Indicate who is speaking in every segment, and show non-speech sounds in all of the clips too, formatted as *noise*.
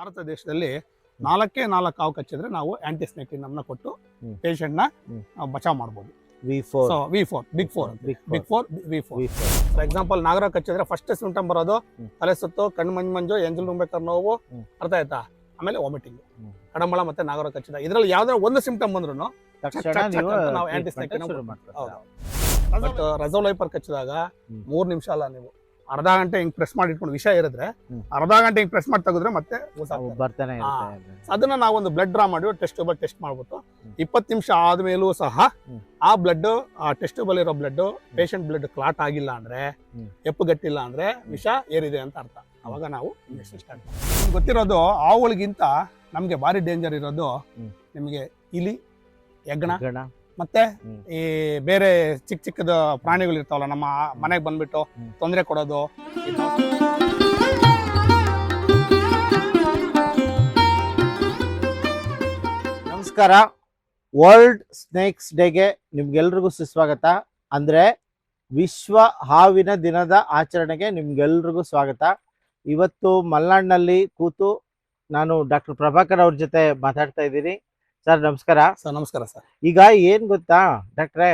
Speaker 1: ಭಾರತ ದೇಶದಲ್ಲಿ ನಾಲ್ಕೇ ನಾಲ್ಕು ಹಾವು ಕಚ್ಚಿದ್ರೆ ನಾವು ಆಂಟಿ ನಮ್ನ ಕೊಟ್ಟು ಪೇಷಂಟ್ನ ಬಚಾವ್ ಮಾಡ್ಬೋದು.
Speaker 2: V four
Speaker 1: so V four big four
Speaker 2: big
Speaker 1: four V four
Speaker 2: V four
Speaker 1: example ನಾಗರ ಕಚ್ಚಿದ್ರೆ ಫಸ್ಟ್ ಸಿಂಟಮ್ ಬರೋದು ತಲೆ ಸುತ್ತು ಕಣ್ಣು ಮಂಜು ಮಂಜು ಎಂಜಲ್ ನುಂಬೇಕಾದ್ರೆ ನೋವು. ಅರ್ಥ ಆಯ್ತಾ? ಆಮೇಲೆ ವಾಮಿಟಿಂಗ್
Speaker 2: ಕಡಮಳ
Speaker 1: ಕಡಂಬಳ ಮತ್ತೆ ನಾಗರ ಕಚ್ಚಿದ. ಇದ್ರಲ್ಲಿ ಯಾವ್ದಾರ ಒಂದು ಸಿಂಟಮ್ ಬಂದ್ರು
Speaker 2: ನೀವು ಆಂಟಿಸ್ನೆಟಿನ್
Speaker 1: ಬಟ್ ರಸೋಲೈಪರ್ ಕಚ್ಚಿದಾಗ. ಮೂರ್ ನಿಮಿಷ ಅಲ್ಲ ನೀವು. ಅರ್ಧ ಗಂಟೆ ಹಿಂಗ್ ಪ್ರೆಸ್ ಮಾಡಿ ಇಟ್ಕೊಂಡು ವಿಷಯ ಇರಿದ್ರೆ ಅರ್ಧ ಗಂಟೆ ಹಿಂಗ್ ಪ್ರೆಸ್ ಮಾಡಿ ತೆಗೆದ್ರೆ ಮತ್ತೆ
Speaker 2: ಬರ್ತಾನೆ
Speaker 1: ಅದನ್ನ ನಾವೊಂದು ಬ್ಲಡ್ ಡ್ರಾ ಮಾಡಿ ಟೆಸ್ಟ್ ಟ್ಯೂಬಲ್ ಟೆಸ್ಟ್ ಮಾಡ್ಬಿಟ್ಟು. ಇಪ್ಪತ್ತು ನಿಮಿಷ ಆದ್ಮೇಲೂ ಸಹ ಆ ಬ್ಲಡ್ ಆ ಟೆಸ್ಟ್ ಟ್ಯೂಬಲ್ ಇರೋ ಬ್ಲಡ್ ಪೇಷಂಟ್ ಬ್ಲಡ್ ಕ್ಲಾಟ್ ಆಗಿಲ್ಲ ಅಂದ್ರೆ
Speaker 2: ಎಪ್ಪುಗಟ್ಟಿಲ್ಲ
Speaker 1: ಎಪ್ಪು ಗಟ್ಟಿಲ್ಲ ಅಂದ್ರೆ ವಿಷ ಏರಿದೆ ಅಂತ ಅರ್ಥ. ಅವಾಗ ನಾವು ಇಂಜೆಕ್ಷನ್ ಸ್ಟಾರ್ಟ್ ಮಾಡ್ತೀವಿ. ಗೊತ್ತಿರೋದು ಆವುಗಳಿಗಿಂತ ನಮ್ಗೆ ಭಾರಿ ಡೇಂಜರ್ ಇರೋದು. ನಿಮಗೆ ಇಲಿ ಹೆಗ್ಗಣ
Speaker 2: ಗಣ
Speaker 1: ಮತ್ತೆ ಈ ಬೇರೆ ಚಿಕ್ಕ ಚಿಕ್ಕದ ಪ್ರಾಣಿಗಳು ಇರ್ತಾವಲ್ಲ ನಮ್ಮ ಮನೆಗೆ ಬಂದ್ಬಿಟ್ಟು ತೊಂದರೆ ಕೊಡೋದು.
Speaker 2: ನಮಸ್ಕಾರ. ವರ್ಲ್ಡ್ ಸ್ನೇಕ್ಸ್ ಡೇಗೆ ನಿಮ್ಗೆಲ್ರಿಗೂ ಸುಸ್ವಾಗತ. ಅಂದ್ರೆ ವಿಶ್ವ ಹಾವಿನ ದಿನದ ಆಚರಣೆಗೆ ನಿಮ್ಗೆಲ್ರಿಗೂ ಸ್ವಾಗತ. ಇವತ್ತು ಮಲ್ನಾಡ್ನಲ್ಲಿ ಕೂತು ನಾನು ಡಾಕ್ಟರ್ ಪ್ರಭಾಕರ್ ಅವ್ರ ಜೊತೆ ಮಾತಾಡ್ತಾ ಇದ್ದೀನಿ. ಸರ್ ನಮಸ್ಕಾರ.
Speaker 1: ಸರ್ ನಮಸ್ಕಾರ ಸರ್.
Speaker 2: ಈಗ ಏನ್ ಗೊತ್ತಾ ಡಾಕ್ಟ್ರೆ?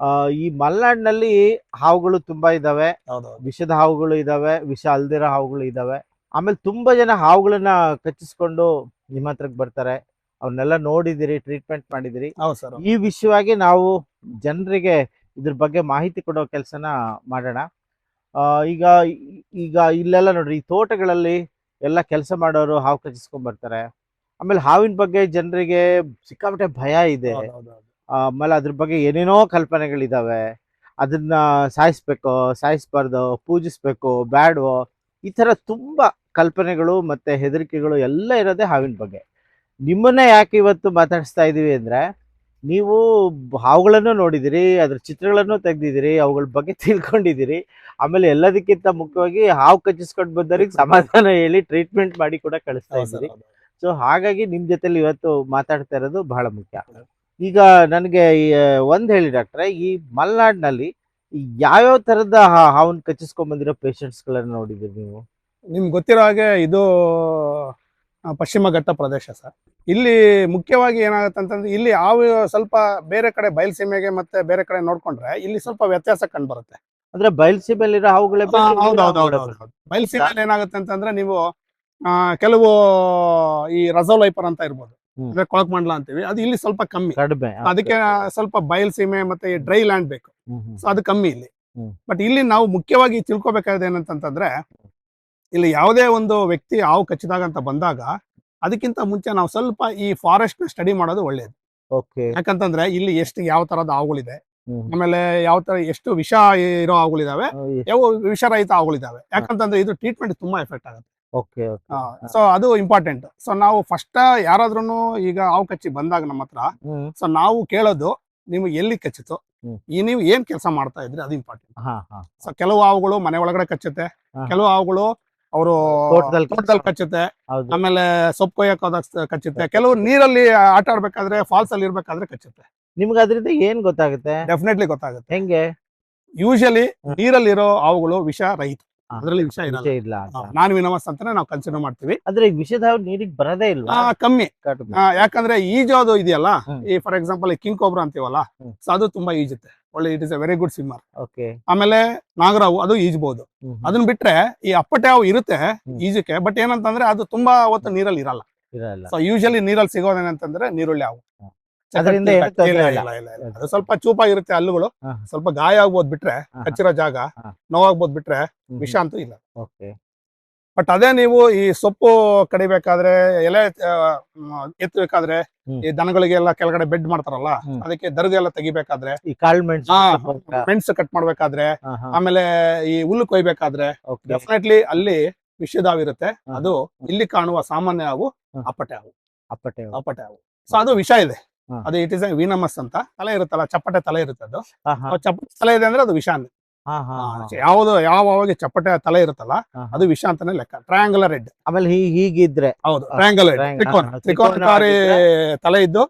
Speaker 2: ಆ, ಈ ಮಲ್ನಾಡ್ನಲ್ಲಿ ಹಾವುಗಳು ತುಂಬಾ ಇದಾವೆ. ವಿಷದ ಹಾವುಗಳು ಇದಾವೆ ವಿಷ ಅಲ್ದಿರೋ ಹಾವುಗಳು ಇದಾವೆ. ಆಮೇಲೆ ತುಂಬಾ ಜನ ಹಾವುಗಳನ್ನ ಕಚ್ಚಿಸ್ಕೊಂಡು ನಿಮ್ಮ ಹತ್ರಕ್ಕೆ ಬರ್ತಾರೆ. ಅವನ್ನೆಲ್ಲ ನೋಡಿದಿರಿ ಟ್ರೀಟ್ಮೆಂಟ್ ಮಾಡಿದಿರಿ. ಈ ವಿಷಯವಾಗಿ ನಾವು ಜನರಿಗೆ ಇದ್ರ ಬಗ್ಗೆ ಮಾಹಿತಿ ಕೊಡೋ ಕೆಲಸನ ಮಾಡೋಣ. ಈಗ ಈಗ ಇಲ್ಲೆಲ್ಲ ನೋಡ್ರಿ ಈ ತೋಟಗಳಲ್ಲಿ ಎಲ್ಲ ಕೆಲಸ ಮಾಡೋರು ಹಾವು ಕಚ್ಚಿಸ್ಕೊಂಡ್ ಬರ್ತಾರೆ. ಆಮೇಲೆ ಹಾವಿನ ಬಗ್ಗೆ ಜನರಿಗೆ ಸಿಕ್ಕಾಪಟ್ಟೆ ಭಯ ಇದೆ. ಆಮೇಲೆ ಅದ್ರ ಬಗ್ಗೆ ಏನೇನೋ ಕಲ್ಪನೆಗಳಿದಾವೆ. ಅದನ್ನ ಸಾಯಿಸ್ಬೇಕು ಸಾಯಿಸ್ಬಾರ್ದು ಪೂಜಿಸ್ಬೇಕು ಬ್ಯಾಡ್ವೋ ಈ ತರ ತುಂಬಾ ಕಲ್ಪನೆಗಳು ಮತ್ತೆ ಹೆದರಿಕೆಗಳು ಎಲ್ಲ ಇರೋದೇ ಹಾವಿನ ಬಗ್ಗೆ. ನಿಮ್ಮನ್ನ ಯಾಕೆ ಇವತ್ತು ಮಾತಾಡಿಸ್ತಾ ಇದೀವಿ ಅಂದ್ರೆ ನೀವು ಹಾವುಗಳನ್ನು ನೋಡಿದಿರಿ ಅದ್ರ ಚಿತ್ರಗಳನ್ನು ತೆಗ್ದಿದ್ದೀರಿ ಅವುಗಳ ಬಗ್ಗೆ ತಿಳ್ಕೊಂಡಿದ್ದೀರಿ ಆಮೇಲೆ ಎಲ್ಲದಕ್ಕಿಂತ ಮುಖ್ಯವಾಗಿ ಹಾವು ಕಚ್ಚಿಸ್ಕೊಂಡು ಬಂದವ್ರಿಗೆ ಸಮಾಧಾನ ಹೇಳಿ ಟ್ರೀಟ್ಮೆಂಟ್ ಮಾಡಿ ಕೂಡ ಕಳಿಸ್ತಾ ಇದ್ದೀರಿ. ಸೊ ಹಾಗಾಗಿ ನಿಮ್ ಜೊತೆಲಿ ಇವತ್ತು ಮಾತಾಡ್ತಾ ಇರೋದು ಬಹಳ ಮುಖ್ಯ. ಈಗ ನನಗೆ ಒಂದ್ ಹೇಳಿ ಡಾಕ್ಟ್ರೆ ಈ ಮಲೆನಾಡಿನಲ್ಲಿ ಯಾವ್ಯಾವ ತರದ ಹಾವನ್ನು ಕಚ್ಚಿಸ್ಕೊಂಡ್ ಬಂದಿರೋ ಪೇಷಂಟ್ಸ್ ಗಳನ್ನ ನೋಡಿದಿರಿ ನೀವು?
Speaker 1: ನಿಮ್ಗೆ ಗೊತ್ತಿರೋ ಹಾಗೆ ಇದು ಪಶ್ಚಿಮ ಘಟ್ಟ ಪ್ರದೇಶ ಸರ್. ಇಲ್ಲಿ ಮುಖ್ಯವಾಗಿ ಏನಾಗುತ್ತೆ ಅಂತಂದ್ರೆ ಇಲ್ಲಿ ಹಾವು ಸ್ವಲ್ಪ ಬೇರೆ ಕಡೆ ಬಯಲುಸೀಮೆಗೆ ಮತ್ತೆ ಬೇರೆ ಕಡೆ ನೋಡ್ಕೊಂಡ್ರೆ ಇಲ್ಲಿ ಸ್ವಲ್ಪ ವ್ಯತ್ಯಾಸ ಕಂಡು ಬರುತ್ತೆ.
Speaker 2: ಅಂದ್ರೆ ಬಯಲುಸೀಮೆಯಲ್ಲಿರೋ ಹಾವುಗಳೇ
Speaker 1: ಬಯಲುಸೀಮೆಯಲ್ಲಿ ಏನಾಗುತ್ತೆ ಅಂತಂದ್ರೆ ನೀವು ಕೆಲವು ಈ ರಸೋಲೈಪರ್ ಅಂತ ಇರ್ಬೋದು. ಅಂದ್ರೆ ಕೊಳಕ್ ಮಂಡಲ ಅಂತೀವಿ. ಅದು ಇಲ್ಲಿ ಸ್ವಲ್ಪ ಕಮ್ಮಿ.
Speaker 2: ಕಡಿಮೆ
Speaker 1: ಅದಕ್ಕೆ ಸ್ವಲ್ಪ ಬಯಲುಸೀಮೆ ಮತ್ತೆ ಡ್ರೈ ಲ್ಯಾಂಡ್ ಬೇಕು. ಸೊ ಅದು ಕಮ್ಮಿ ಇಲ್ಲಿ. ಬಟ್ ಇಲ್ಲಿ ನಾವು ಮುಖ್ಯವಾಗಿ ತಿಳ್ಕೊಬೇಕಾದ ಏನಂತಂತಂದ್ರೆ ಇಲ್ಲಿ ಯಾವುದೇ ಒಂದು ವ್ಯಕ್ತಿ ಹಾವು ಕಚ್ಚಿದಾಗ ಅಂತ ಬಂದಾಗ ಅದಕ್ಕಿಂತ ಮುಂಚೆ ನಾವು ಸ್ವಲ್ಪ ಈ ಫಾರೆಸ್ಟ್ನ ಸ್ಟಡಿ ಮಾಡೋದು ಒಳ್ಳೇದು. ಯಾಕಂತಂದ್ರೆ ಇಲ್ಲಿ ಎಷ್ಟು ಯಾವ ತರದ ಹಾವುಗಳಿದೆ. ಆಮೇಲೆ ಯಾವ ತರ ಎಷ್ಟು ವಿಷ ಇರೋ ಹಾವುಗಳಿದಾವೆ ಯಾವ ವಿಷರಹಿತ ಹಾವುಗಳಿದಾವೆ. ಯಾಕಂತಂದ್ರೆ ಇದು ಟ್ರೀಟ್ಮೆಂಟ್ ತುಂಬಾ ಎಫೆಕ್ಟ್ ಆಗುತ್ತೆ.
Speaker 2: ಓಕೆ
Speaker 1: ಸೊ ಅದು ಇಂಪಾರ್ಟೆಂಟ್ ಸೊ ನಾವು ಫಸ್ಟ್ ಯಾರಾದ್ರೂ ಈಗ ಹಾವು ಕಚ್ಚಿ ಬಂದಾಗ ನಮ್ಮ ಹತ್ರ ಸೊ ನಾವು ಕೇಳೋದು ನಿಮ್ಗೆ ಎಲ್ಲಿ ಕಚ್ಚಿತು ಈ ನೀವು ಏನ್ ಕೆಲಸ ಮಾಡ್ತಾ ಇದ್ರಿ ಅದು ಇಂಪಾರ್ಟೆಂಟ್ ಸೊ ಕೆಲವು ಹಾವುಗಳು ಮನೆ ಒಳಗಡೆ ಕಚ್ಚುತ್ತೆ ಕೆಲವು ಹಾವುಗಳು ಅವರು
Speaker 2: ತೋಟದಲ್ಲಿ
Speaker 1: ಕಚ್ಚುತ್ತೆ ಆಮೇಲೆ ಸೊಪ್ಪು ಕೊಯ್ಯಕ್ ಹೋದಾಗ ಕಚ್ಚುತ್ತೆ ಕೆಲವು ನೀರಲ್ಲಿ ಆಟ ಆಡ್ಬೇಕಾದ್ರೆ ಫಾಲ್ಸ್ ಅಲ್ಲಿ ಇರ್ಬೇಕಾದ್ರೆ ಕಚ್ಚುತ್ತೆ.
Speaker 2: ನಿಮ್ಗೆ ಅದ್ರಿಂದ ಏನ್ ಗೊತ್ತಾಗುತ್ತೆ?
Speaker 1: ಡೆಫಿನೆಟ್ಲಿ ಗೊತ್ತಾಗುತ್ತೆ.
Speaker 2: ಹೆಂಗೆ?
Speaker 1: ಯೂಶಲಿ. ನೀರಲ್ಲಿರೋ ಹಾವುಗಳು ವಿಷ ರಹಿತ. ಅದರಲ್ಲಿ ವಿಷ
Speaker 2: ಇಲ್ಲ ಅಂತ.
Speaker 1: ನಾನ್ ವಿನಮಸ್ ಅಂತಾನೆ ನಾವು ಕನ್ಸಿಡರ್ ಮಾಡ್ತೀವಿ
Speaker 2: ಅಂದ್ರೆ ಈ ವಿಷದ ಹಾವು ನೀರಿಗೆ ಬರದೇ ಇಲ್ವಾ
Speaker 1: ಆ, ಕಮ್ಮಿ. ಆ, ಯಾಕಂದ್ರೆ ಈಜೋದು ಇದೆಯಲ್ಲ
Speaker 2: ಹ್ಮ್.
Speaker 1: ಈ ಫಾರ್ ಎಕ್ಸಾಂಪಲ್ ಕಿಂಗ್ ಕೋಬ್ರಾ ಅಂತೀವಲ್ಲ
Speaker 2: ಹ್ಮ್.
Speaker 1: ಸೊ ಅದು ತುಂಬಾ ಈಜುತ್ತೆ ಒಳ್ಳೆ it is a very good swimmer
Speaker 2: okay
Speaker 1: ಆಮೇಲೆ ನಾಗರಾವು ಅದು
Speaker 2: ಈಜಬಹುದು.
Speaker 1: ಅದನ್ನ ಬಿಟ್ರೆ ಈ ಅಪ್ಪಟೆ ಹಾವು ಇರುತ್ತೆ. ಈಜಕ್ಕೆ ಬಟ್ ಏನಂತಂದ್ರೆ ಅದು ತುಂಬಾ ಹೊತ್ತು ನೀರಲ್ಲಿ ಇರಲ್ಲ
Speaker 2: ಇರಲ್ಲ
Speaker 1: ಸೊ ಯೂಶಲಿ ನೀರಲ್ಲಿ ಸಿಗೋದೇನಂತಂದ್ರೆ ನೀರುಳ್ಳಿ ಹಾವು
Speaker 2: ಹ್ಮ್. ಅದರಿಂದ.
Speaker 1: ಅದು ಸ್ವಲ್ಪ ಚೂಪಾಗಿರುತ್ತೆ ಹಲ್ಲುಗಳು. ಸ್ವಲ್ಪ ಗಾಯ ಆಗ್ಬೋದು ಬಿಟ್ರೆ
Speaker 2: ಹಚ್ಚಿರೋ
Speaker 1: ಕಚ್ಚಿರೋ ಜಾಗ. ನೋವಾಗ್ಬೋದು ಬಿಟ್ರೆ ವಿಷ ಅಂತೂ ಇಲ್ಲ. ಬಟ್ ಅದೇ ನೀವು ಈ ಸೊಪ್ಪು ಕಡಿಬೇಕಾದ್ರೆ ಎಲೆ ಎತ್ತಬೇಕಾದ್ರೆ
Speaker 2: ಈ
Speaker 1: ಈ ದನಗಳಿಗೆಲ್ಲ ಕೆಳಗಡೆ ಬೆಡ್ ಮಾಡ್ತಾರಲ್ಲ ಅದಕ್ಕೆ ಎಲ್ಲಾ ತೆಗಿಬೇಕಾದ್ರೆ
Speaker 2: ಈ ಕಾಳು ಮೆಣಸು
Speaker 1: ಮೆಣಸು ಕಟ್ ಮಾಡ್ಬೇಕಾದ್ರೆ ಆಮೇಲೆ ಈ ಹುಲ್ಲು ಕೊಯ್ಬೇಕಾದ್ರೆ. ಡೆಫಿನೆಟ್ಲಿ ಅಲ್ಲಿ
Speaker 2: ವಿಷದಾವಿರುತ್ತೆ.
Speaker 1: ಅದು ಇಲ್ಲಿ ಕಾಣುವ ಸಾಮಾನ್ಯ ಹಾವು. ಅಪ್ಪಟೆ ಹಾವು.
Speaker 2: ಅಪ್ಪಟೆ ಹಾವು.
Speaker 1: ಅಪ್ಪಟೆ ಹಾವು. ಸೊ ಅದು ವಿಷ ಇದೆ. ಅದು ಇಟ್ ಇಸ್ ವೀನಮಸ್ ಅಂತ. ತಲೆ ಇರುತ್ತಲ್ಲ ಚಪ್ಪಟೆ ತಲೆ ಇರುತ್ತೆ ಅದು ಚಪ್ಪಟೆ ತಲೆ ಇದೆ ಅಂದ್ರೆ ಅದು
Speaker 2: ಹಾ.
Speaker 1: ಯಾವುದು ಯಾವ ಹಾವಿಗೆ ಚಪ್ಪಟೆ ತಲೆ ಇರುತ್ತಲ್ಲ. ಅದು ವಿಷ ಅಂತಾನೆ ಲೆಕ್ಕ. ಟ್ರಯಾಂಗುಲರ್ ಹೆಡ್
Speaker 2: ಆಮೇಲೆ ಹೀಗಿದ್ರೆ.
Speaker 1: ಹೌದು
Speaker 2: ಟ್ರಯಾಂಗುಲರ್
Speaker 1: ತ್ರಿಕೋನ. ತ್ರಿಕೋನಕಾರಿ ತಲೆ ಇದ್ದು.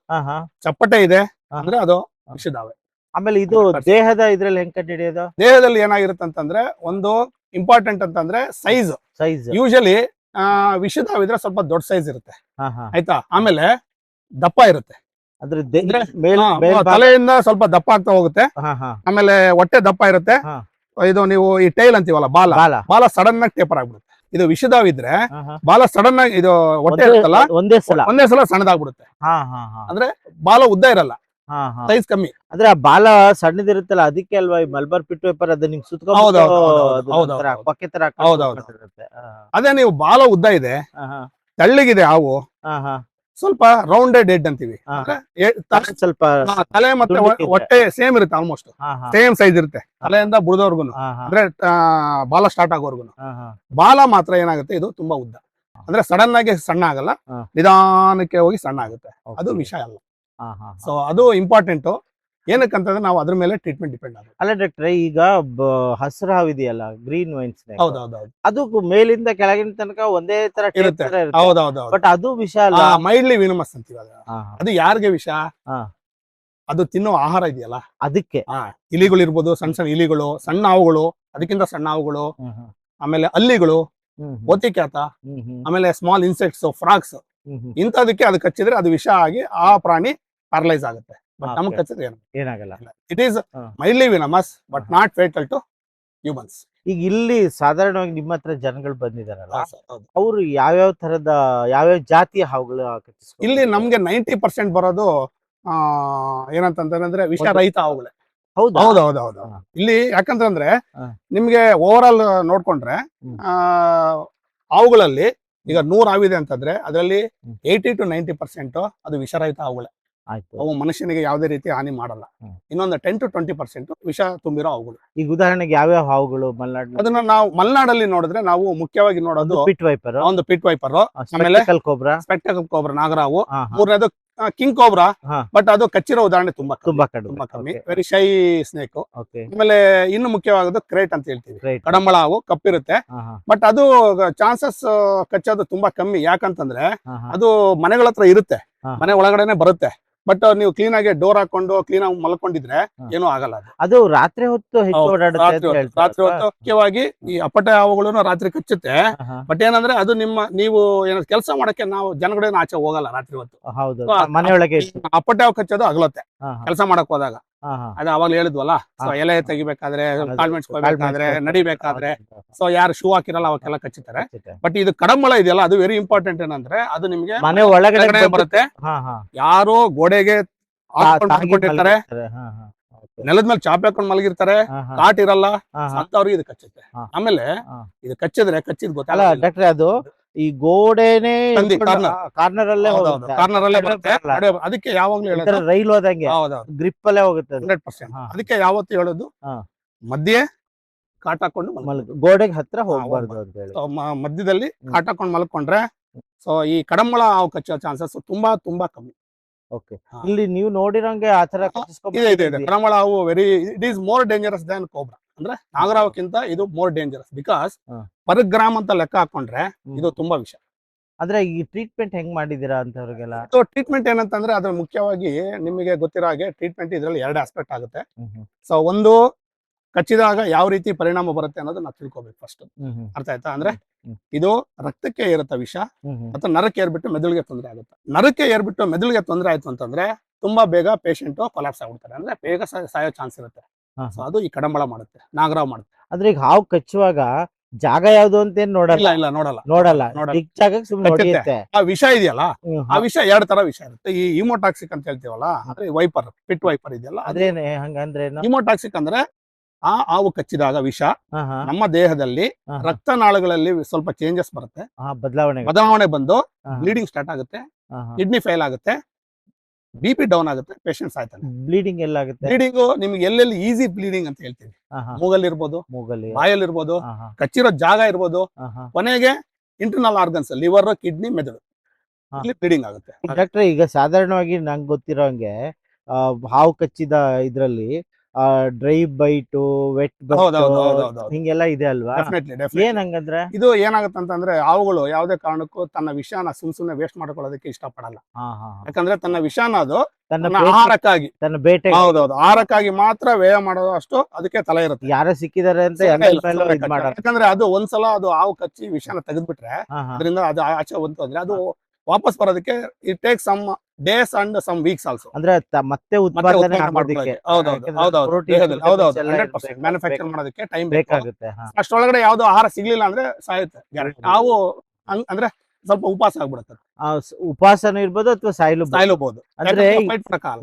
Speaker 1: ಚಪ್ಪಟೆ ಇದೆ ಅಂದ್ರೆ ಅದು ವಿಷದಾವೆ.
Speaker 2: ಆಮೇಲೆ ಇದು ದೇಹದ ಇದ್ರಲ್ಲಿ ಹೆಂಗ್ ಕಂಡಿಡಿಯೋದು
Speaker 1: ದೇಹದಲ್ಲಿ ಏನಾಗಿರುತ್ತೆ ಅಂತಂದ್ರೆ ಒಂದು ಇಂಪಾರ್ಟೆಂಟ್ ಅಂತಂದ್ರೆ ಸೈಜ್
Speaker 2: ಸೈಜ್
Speaker 1: ಯೂಶಲಿ ಆ, ವಿಷದ ಹಾವಿದ್ರೆ ಸ್ವಲ್ಪ ದೊಡ್ಡ ಸೈಜ್ ಇರುತ್ತೆ. ಆಯ್ತಾ? ಆಮೇಲೆ ದಪ್ಪ ಇರುತ್ತೆ.
Speaker 2: ಅದ್ರ
Speaker 1: ತಲೆಯಿಂದ ಸ್ವಲ್ಪ ದಪ್ಪ ಆಗ್ತಾ ಹೋಗುತ್ತೆ. ಆಮೇಲೆ ಹೊಟ್ಟೆ ದಪ್ಪ ಇರುತ್ತೆ. ಇದು ನೀವು ಈ ಟೈಲ್ ಅಂತೀವಲ್ಲ ಬಾಲ.
Speaker 2: ಬಾಲ.
Speaker 1: ಸಡನ್ ಆಗಿ ಟೇಪರ್ ಆಗ್ಬಿಡುತ್ತೆ. ಇದು ವಿಷದಾವಿದ್ರೆ. ಬಾಲ ಸಡನ್ ಆಗಿ ಇದು ಹೊಟ್ಟೆ ಇರುತ್ತಲ್ಲ
Speaker 2: ಒಂದೇ ಸಲ.
Speaker 1: ಒಂದೇ ಸಲ ಸಣ್ಣದಾಗ್ಬಿಡುತ್ತೆ.
Speaker 2: ಅಂದ್ರೆ
Speaker 1: ಬಾಲ ಉದ್ದ ಇರಲ್ಲ. ಸೈಜ್ ಕಮ್ಮಿ.
Speaker 2: ಅಂದ್ರೆ ಬಾಲ ಸಣ್ಣದಿರುತ್ತಲ್ಲ ಅದಕ್ಕೆ ಅಲ್ವಾ ಈ ಮಲ್ಬಾರ್ ಪಿಟ್ ಪೇಪರ್ ಸುತ್ಕೊಂಡು
Speaker 1: ಹೌದು.
Speaker 2: ಕೂತ್ಕೊಂಡಿರುತ್ತೆ.
Speaker 1: ಅದೇ ನೀವು ಬಾಲ ಉದ್ದ ಇದೆ ತಳ್ಳಿಗಿದೆ ಹಾವು.
Speaker 2: ಹಾ, ಹಾ,
Speaker 1: ಸ್ವಲ್ಪ ರೌಂಡೆಡ್ ಹೆಡ್ ಅಂತೀವಿ.
Speaker 2: ಸ್ವಲ್ಪ
Speaker 1: ತಲೆ ಮತ್ತೆ ಹೊಟ್ಟೆ ಸೇಮ್ ಇರುತ್ತೆ ಆಲ್ಮೋಸ್ಟ್ ಸೇಮ್ ಸೈಜ್ ಇರುತ್ತೆ. ತಲೆಯಿಂದ ಬುಡದವರ್ಗು ಅಂದ್ರೆ ಬಾಲ ಸ್ಟಾರ್ಟ್
Speaker 2: ಆಗೋರ್ಗು.
Speaker 1: ಬಾಲ ಮಾತ್ರ ಏನಾಗುತ್ತೆ ಇದು ತುಂಬಾ ಉದ್ದ. ಅಂದ್ರೆ ಸಡನ್ ಆಗಿ ಸಣ್ಣ ಆಗಲ್ಲ. ನಿಧಾನಕ್ಕೆ ಹೋಗಿ ಸಣ್ಣ ಆಗುತ್ತೆ. ಅದು ವಿಷಯ ಅಲ್ಲ. ಸೊ ಅದು ಇಂಪಾರ್ಟೆಂಟ್ ಏನಕ್ಕಂತಂದ್ರೆ ನಾವು ಅದ್ರ ಮೇಲೆ ಟ್ರೀಟ್ಮೆಂಟ್ ಡಿಪೆಂಡ್ ಆಗುತ್ತೆ.
Speaker 2: ಅಲ್ಲ ಡಾಕ್ಟ್ರೆ ಈಗ ಹಸಿರು ಹಾವು ಇದೆಯಲ್ಲ ಗ್ರೀನ್ ವೈನ್ಸ್
Speaker 1: ಹೌದೌದೌದು.
Speaker 2: ಅದು ಮೇಲಿಂದ ಕೆಳಗಿನ ತನಕ ಒಂದೇ ತರ
Speaker 1: ಇರುತ್ತೆ. ಹೌದೌದು
Speaker 2: ಬಟ್ ಅದು ವಿಷ ಅಲ್ಲ.
Speaker 1: ಮೈಲ್ಡ್ಲಿ ವಿನಮಸ್ ಅಂತೀವಿ ಅದು. ಯಾರಿಗೆ ವಿಷ? ಅದು ತಿನ್ನೋ ಆಹಾರ ಇದೆಯಲ್ಲ?
Speaker 2: ಅದಕ್ಕೆ.
Speaker 1: ಇಲಿಗಳು ಇರ್ಬೋದು ಸಣ್ಣ ಸಣ್ಣ ಇಲಿಗಳು ಸಣ್ಣ ಹಾವುಗಳು ಅದಕ್ಕಿಂತ ಸಣ್ಣ ಹಾವುಗಳು ಆಮೇಲೆ
Speaker 2: ಅಲ್ಲಿಗಳು
Speaker 1: ಒತ್ತಿಕ್ಯಾತ ಆಮೇಲೆ ಸ್ಮಾಲ್ ಇನ್ಸೆಕ್ಟ್ಸ್ ಫ್ರಾಕ್ಸ್. ಇಂಥದಕ್ಕೆ ಅದು ಕಚ್ಚಿದ್ರೆ ಅದು ವಿಷ ಆಗಿ ಆ ಪ್ರಾಣಿ ಪ್ಯಾರಲೈಸ್ ಆಗುತ್ತೆ. But
Speaker 2: Okay.
Speaker 1: ನಮ್ಗೆ ಕಚ್ಚಿದ್ರೆ ಏನು
Speaker 2: ಏನಾಗಲ್ಲ.
Speaker 1: It is mildly venomous but not fatal to humans
Speaker 2: ಈಗ ಇಲ್ಲಿ ಸಾಧಾರಣವಾಗಿ ನಿಮ್ಮ ಹತ್ರ ಜನಗಳು ಬಂದಿದಾರಲ್ಲ ಅವರು ಯಾವ್ಯಾವ ತರದ ಯಾವ್ಯಾವ ಜಾತಿಯ ಹಾವುಗಳು
Speaker 1: ಇಲ್ಲಿ ನಮ್ಗೆ ನೈಂಟಿ ಪರ್ಸೆಂಟ್ ಬರೋದು ಆ ಏನಂತಂದ್ರೆ ವಿಷ ರಹಿತ ಹಾವುಗಳೇ.
Speaker 2: ಹೌದಾ?
Speaker 1: ಹೌದು ಹೌದು ಹೌದು. ಇಲ್ಲಿ ಯಾಕಂತಂದ್ರೆ. ನಿಮ್ಗೆ ಓವರ್ ಆಲ್ ನೋಡ್ಕೊಂಡ್ರೆ. ಆ ಹಾವುಗಳಲ್ಲಿ ಈಗ ನೂರ್ ಹಾವಿದೆ ಅಂತಂದ್ರೆ ಅದರಲ್ಲಿ. ಏಯ್ಟಿ ಟು ನೈಂಟಿ ಪರ್ಸೆಂಟ್ ಅದು ವಿಷರಹಿತ ಹಾವುಗಳೇ. ಅವು ಮನುಷ್ಯನಿಗೆ ಯಾವುದೇ ರೀತಿ ಹಾನಿ ಮಾಡಲ್ಲ. ಇನ್ನೊಂದು ಟೆನ್ ಟು ಟ್ವೆಂಟಿ ಪರ್ಸೆಂಟ್ ವಿಷ ತುಂಬಿರೋ ಹಾವುಗಳು
Speaker 2: ಈಗ ಉದಾಹರಣೆಗೆ ಯಾವ್ಯಾವ ಹಾವುಗಳು ಮಲ್ನಾಡ್
Speaker 1: ಅದನ್ನ ನಾವು ಮಲ್ನಾಡಲ್ಲಿ ನೋಡಿದ್ರೆ ನಾವು ಮುಖ್ಯವಾಗಿ ನೋಡೋದು
Speaker 2: ಪಿಟ್ ವೈಪರ್
Speaker 1: ಒಂದು ಪಿಟ್ ವೈಪರ್ ಆಮೇಲೆ
Speaker 2: ಕೋಬ್ರಾ
Speaker 1: ಸ್ಪೆಕ್ಟಕಲ್ ಕೋಬ್ರಾ ನಾಗರಾವು. ಮೂರನೇದು ಕಿಂಗ್ ಕೋಬ್ರಾ ಬಟ್ ಅದು ಕಚ್ಚಿರೋ ಉದಾಹರಣೆ ತುಂಬಾ.
Speaker 2: ತುಂಬಾ
Speaker 1: ತುಂಬಾ ಕಮ್ಮಿ. ವೆರಿ ಶೈ ಸ್ನೇಕ್ ಆಮೇಲೆ ಇನ್ನು ಮುಖ್ಯವಾಗೋದು ಕ್ರೇಟ್ ಅಂತ ಹೇಳ್ತೀವಿ. ಕಡಂಬಳ ಹಾವು ಕಪ್ಪಿರುತ್ತೆ. ಬಟ್ ಅದು ಚಾನ್ಸಸ್ ಕಚ್ಚೋದು ತುಂಬಾ ಕಮ್ಮಿ. ಯಾಕಂತಂದ್ರೆ ಅದು ಮನೆಗಳ ಹತ್ರ ಇರುತ್ತೆ ಮನೆ ಒಳಗಡೆನೆ ಬರುತ್ತೆ. ಬಟ್ ನೀವು ಕ್ಲೀನ್ ಆಗಿ ಡೋರ್ ಹಾಕೊಂಡು ಕ್ಲೀನ್ ಆಗಿ ಮಲ್ಕೊಂಡಿದ್ರೆ ಏನು ಆಗಲ್ಲ ಅದು.
Speaker 2: ರಾತ್ರಿ ಹೊತ್ತು
Speaker 1: ರಾತ್ರಿ ಹೊತ್ತು ಮುಖ್ಯವಾಗಿ ಈ ಅಪ್ಪಟ ಹಾವುಗಳು ರಾತ್ರಿ ಕಚ್ಚುತ್ತೆ. ಬಟ್ ಏನಂದ್ರೆ ಅದು ನಿಮ್ಮ ನೀವು ಏನ ಕೆಲಸ ಮಾಡಕ್ಕೆ ನಾವು ಜನಗಳೇನು ಆಚೆ ಹೋಗಲ್ಲ ರಾತ್ರಿ ಹೊತ್ತು.
Speaker 2: ಮನೆಯೊಳಗೆ
Speaker 1: ಅಪ್ಪಟ ಹಾವು ಕಚ್ಚೋದು ಅಗಲತ್ತೆ. ಕೆಲಸ ಮಾಡಕ್ ಹೋದಾಗ. ಅದು ಅವಾಗ ಹೇಳಿದ್ವಲ್ಲ ಸೊ. ಎಲೆ ತೆಗಿಬೇಕಾದ್ರೆ ಕಾಲ್ ನಡಿಬೇಕಾದ್ರೆ ಸೊ ಯಾರು ಶೂ ಹಾಕಿರಲ್ಲ ಅವಕ್ಕೆಲ್ಲ ಕಚ್ಚುತ್ತಾರೆ ಬಟ್ ಇದು ಕಡಮಳ ಇದೆಯಲ್ಲ ಅದು ವೆರಿ ಇಂಪಾರ್ಟೆಂಟ್ ಏನಂದ್ರೆ ಅದು ನಿಮ್ಗೆ
Speaker 2: ಮನೆ ಒಳಗಡೆ
Speaker 1: ಬರುತ್ತೆ. ಯಾರು ಗೋಡೆಗೆ
Speaker 2: ಹಾಕೊಂಡಿರ್ತಾರೆ.
Speaker 1: ನೆಲದ ಮೇಲೆ ಚಾಪೆ ಹಾಕೊಂಡ್ ಮಲಗಿರ್ತಾರೆ. ಕಾಟ್ ಇರಲ್ಲ. ಅಂತವ್ರಿಗೆ ಇದು ಕಚ್ಚುತ್ತೆ. ಆಮೇಲೆ. ಇದು ಕಚ್ಚಿದ್ರೆ ಕಚ್ಚಿದ್ ಗೊತ್ತಲ್ಲ
Speaker 2: ಡಾಕ್ಟ್ರೆ ಅದು ಈ ಗೋಡೆನೆ ಕಾರ್ನರ್. ಅಲ್ಲೇ
Speaker 1: ಕಾರ್ನರ್. ಅಲ್ಲೇ ಅದಕ್ಕೆ ಯಾವಾಗ್ಲೂ ಹೇಳೋದು
Speaker 2: ರೈಲ್ ಹೋದಂಗೆ ಗ್ರಿಪ್ ಅಲ್ಲೇ ಹೋಗುತ್ತೆ.
Speaker 1: Hundred percent. ಅದಕ್ಕೆ ಯಾವತ್ತು ಹೇಳೋದು. ಮಧ್ಯೆ ಕಾಟ ಹಾಕೊಂಡು.
Speaker 2: ಗೋಡೆಗೆ ಹತ್ರ ಹೋಗ್ಬಾರ್ದು. ಅಂತ ಹೇಳಿ.
Speaker 1: ಮಧ್ಯದಲ್ಲಿ ಕಾಟ ಹಾಕೊಂಡು ಮಲ್ಕೊಂಡ್ರೆ ಸೊ ಈ ಕಡಂಬಳ ಹಾವು ಕಚ್ಚೋ ಚಾನ್ಸಸ್ ತುಂಬಾ ತುಂಬಾ ಕಮ್ಮಿ.
Speaker 2: ಓಕೆ ಇಲ್ಲಿ ನೀವು ನೋಡಿರಂಗೆ ಆ ತರ
Speaker 1: ಕಡಂಬಳ ಹಾವು very it is more dangerous than cobra ಅಂದ್ರೆ ನಾಗರಾವಕ್ಕಿಂತ ಇದು more dangerous because
Speaker 2: per gram
Speaker 1: per gram ಅಂತ ಲೆಕ್ಕ ಹಾಕೊಂಡ್ರೆ ಇದು ತುಂಬಾ ವಿಷ.
Speaker 2: ಅಂದ್ರೆ ಈ ಟ್ರೀಟ್ಮೆಂಟ್ ಹೆಂಗ್ ಮಾಡಿದೀರಾ ಅಂತವ್ರಿಗೆಲ್ಲ?
Speaker 1: ಸೊ ಟ್ರೀಟ್ಮೆಂಟ್ ಏನಂತಂದ್ರೆ ಅದ್ರ ಮುಖ್ಯವಾಗಿ ನಿಮಗೆ ಗೊತ್ತಿರೋ ಹಾಗೆ ಟ್ರೀಟ್ಮೆಂಟ್ ಇದ್ರಲ್ಲಿ ಎರಡು ಆಸ್ಪೆಕ್ಟ್ ಆಗುತ್ತೆ. ಸೊ ಒಂದು ಕಚ್ಚಿದಾಗ ಯಾವ ರೀತಿ ಪರಿಣಾಮ ಬರುತ್ತೆ ಅನ್ನೋದು ನಾವು ತಿಳ್ಕೊಬೇಕು ಫಸ್ಟ್. ಅರ್ಥ ಆಯ್ತಾ? ಅಂದ್ರೆ ಇದು ರಕ್ತಕ್ಕೆ ಏರುತ್ತೆ ವಿಷ. ಅಥವಾ ನರಕ್ಕೆ ಏರ್ಬಿಟ್ಟು ಮೆದುಳಿಗೆ ತೊಂದರೆ ಆಗುತ್ತೆ? ನರಕ್ಕೆ ಏರ್ಬಿಟ್ಟು ಮೆದುಳಿಗೆ ತೊಂದರೆ ಆಯ್ತು ಅಂತಂದ್ರೆ ತುಂಬಾ ಬೇಗ ಪೇಷಂಟ್ ಕೊಲಾಪ್ಸ್ ಆಗ್ಬಿಡ್ತಾರೆ. ಅಂದ್ರೆ ಬೇಗ ಸಾಯೋ ಚಾನ್ಸ್ ಇರುತ್ತೆ. ಸೊ ಅದು ಈ ಕಡಂಬಳ ಮಾಡುತ್ತೆ ನಾಗರಾವ್ ಮಾಡುತ್ತೆ.
Speaker 2: ಆದ್ರೆ ಈಗ ಹಾವು ಕಚ್ಚುವಾಗ ಜಾಗ ಯಾವ್ದು ಅಂತ ಏನ್ ನೋಡಲ್ಲ.
Speaker 1: ಇಲ್ಲ ಇಲ್ಲ ನೋಡಲ್ಲ.
Speaker 2: ನೋಡಲ್ಲ.
Speaker 1: ನೋಡಲ್ಲ.
Speaker 2: ಜಾಗಕ್ಕೆ ಸುಮ್ನೆ
Speaker 1: ಕಚ್ಚುತ್ತೆ.
Speaker 2: ಹೊಡಿಯುತ್ತೆ.
Speaker 1: ಆ ವಿಷ ಇದೆಯಲ್ಲ ಆ ವಿಷ ಎರಡ್ ತರ ವಿಷ ಇರುತ್ತೆ. ಈ ಇಮೋಟಾಕ್ಸಿಕ್ ಅಂತ ಹೇಳ್ತೀವಲ್ಲ ಅಂದ್ರೆ ವೈಪರ್ ಪಿಟ್ ವೈಪರ್ ಇದೆಯಲ್ಲ
Speaker 2: ಅದೇನೆ ಹಂಗಂದ್ರೆ?
Speaker 1: ಇಮೋಟಾಕ್ಸಿಕ್ ಅಂದ್ರೆ ಆ ಹಾವು ಕಚ್ಚಿದಾಗ ವಿಷ ನಮ್ಮ ದೇಹದಲ್ಲಿ. ರಕ್ತನಾಳಗಳಲ್ಲಿ ಸ್ವಲ್ಪ ಚೇಂಜಸ್ ಬರುತ್ತೆ.
Speaker 2: ಬದಲಾವಣೆ
Speaker 1: ಬದಲಾವಣೆ ಬಂದು ಬ್ಲೀಡಿಂಗ್ ಸ್ಟಾರ್ಟ್ ಆಗುತ್ತೆ. ಕಿಡ್ನಿ ಫೇಲ್ ಆಗುತ್ತೆ ಬಿ ಪಿ ಡೌನ್ ಆಗುತ್ತೆ ಪೇಷಂಟ್ ಸಾಯ್ತಾನೆ
Speaker 2: ಬ್ಲೀಡಿಂಗ್ ಎಲ್ಲ ಆಗುತ್ತೆ.
Speaker 1: ಬ್ಲೀಡಿಂಗ್ ನಿಮ್ಗೆ ಎಲ್ಲೆಲ್ಲಿ ಈಸಿ ಬ್ಲೀಡಿಂಗ್ ಅಂತ ಹೇಳ್ತೀವಿ ಮೂಗಲ್ ಇರ್ಬೋದು
Speaker 2: ಮೂಗಲ್ಲಿ.
Speaker 1: ಬಾಯಲ್ಲಿ ಇರ್ಬೋದು ಕಚ್ಚಿರೋ ಜಾಗ ಇರ್ಬೋದು. ಕೊನೆಗೆ ಇಂಟರ್ನಲ್ ಆರ್ಗನ್ಸ್ ಲಿವರ್ ಕಿಡ್ನಿ ಮೆದುಳು. ಇಲ್ಲಿ ಬ್ಲೀಡಿಂಗ್ ಆಗುತ್ತೆ.
Speaker 2: ಡಾಕ್ಟರ್ ಈಗ ಸಾಧಾರಣವಾಗಿ ನಂಗೆ ಗೊತ್ತಿರೋ ಹಂಗೆ ಹಾವು ಕಚ್ಚಿದ ಇದ್ರಲ್ಲಿ ಡ್ರೈ ಬೈಟು ವೆಟ್. ಹಿಂಗೆಲ್ಲ ಇದೆ ಅಲ್ವಾ?
Speaker 1: ಏನಂಗಂದ್ರೆ ಡೆಫಿನೆಟ್ಲಿ
Speaker 2: ಏನ್ ಹಂಗಂದ್ರೆ?
Speaker 1: ಇದು ಏನಾಗತ್ತಂತಂದ್ರೆ ಅಂತಂದ್ರೆ ಯಾವ್ದೇ ಯಾವುದೇ ಕಾರಣಕ್ಕೂ ತನ್ನ ವಿಷಾನ ಸುಮ್ ಸುಮ್ನೆ ವೇಸ್ಟ್ ಮಾಡ್ಕೊಳ್ಳೋದಕ್ಕೆ ಇಷ್ಟಪಡಲ್ಲ. ಯಾಕಂದ್ರೆ ತನ್ನ ವಿಷಾನ ಅದು
Speaker 2: ತನ್ನ
Speaker 1: ಆಹಾರಕ್ಕಾಗಿ.
Speaker 2: ತನ್ನ ಬೇಟೆ
Speaker 1: ಹೌದೌದು ಆಹಾರಕ್ಕಾಗಿ ಮಾತ್ರ ವ್ಯಯ ಮಾಡೋದು ಅಷ್ಟು ಅದಕ್ಕೆ ತಲೆ ಇರುತ್ತೆ.
Speaker 2: ಯಾರೇ ಸಿಕ್ಕಿದಾರೆ ಅಂತ
Speaker 1: ಯಾಕಂದ್ರೆ ಅದು ಒಂದ್ಸಲ ಅದು ಹಾವು ಕಚ್ಚಿ ವಿಷಾನ ತೆಗೆದ್ಬಿಟ್ರೆ ಅದರಿಂದ ಅದು ಆಚೆ ಬಂತು ಅಂದ್ರೆ ಅದು ವಾಪಸ್ ಬರೋದಕ್ಕೆ it take some days and some weeks also
Speaker 2: ಅಂದ್ರೆ ಮತ್ತೆ ಉತ್ಪಾದನೆ ಆಗೋದಕ್ಕೆ
Speaker 1: ಮ್ಯಾನುಫ್ಯಾಕ್ಚರ್ ಮಾಡೋದಕ್ಕೆ ಟೈಮ್
Speaker 2: ಬೇಕಾಗುತ್ತೆ ಅಷ್ಟ
Speaker 1: ಅಷ್ಟೊಳಗಡೆ ಯಾವ್ದು ಆಹಾರ ಸಿಗ್ಲಿಲ್ಲ ಅಂದ್ರೆ ಸಾಯುತ್ತೆ. ನಾವು ಅಂದ್ರೆ ಸ್ವಲ್ಪ ಉಪವಾಸ ಆಗ್ಬಿಡುತ್ತೆ.
Speaker 2: ಉಪವಾಸನೂ ಇರ್ಬೋದು ಅಥವಾ ಸಾಯ್ಲು
Speaker 1: ಸಾಯ್ಲೂಬಹುದು
Speaker 2: ಅಂದ್ರೆ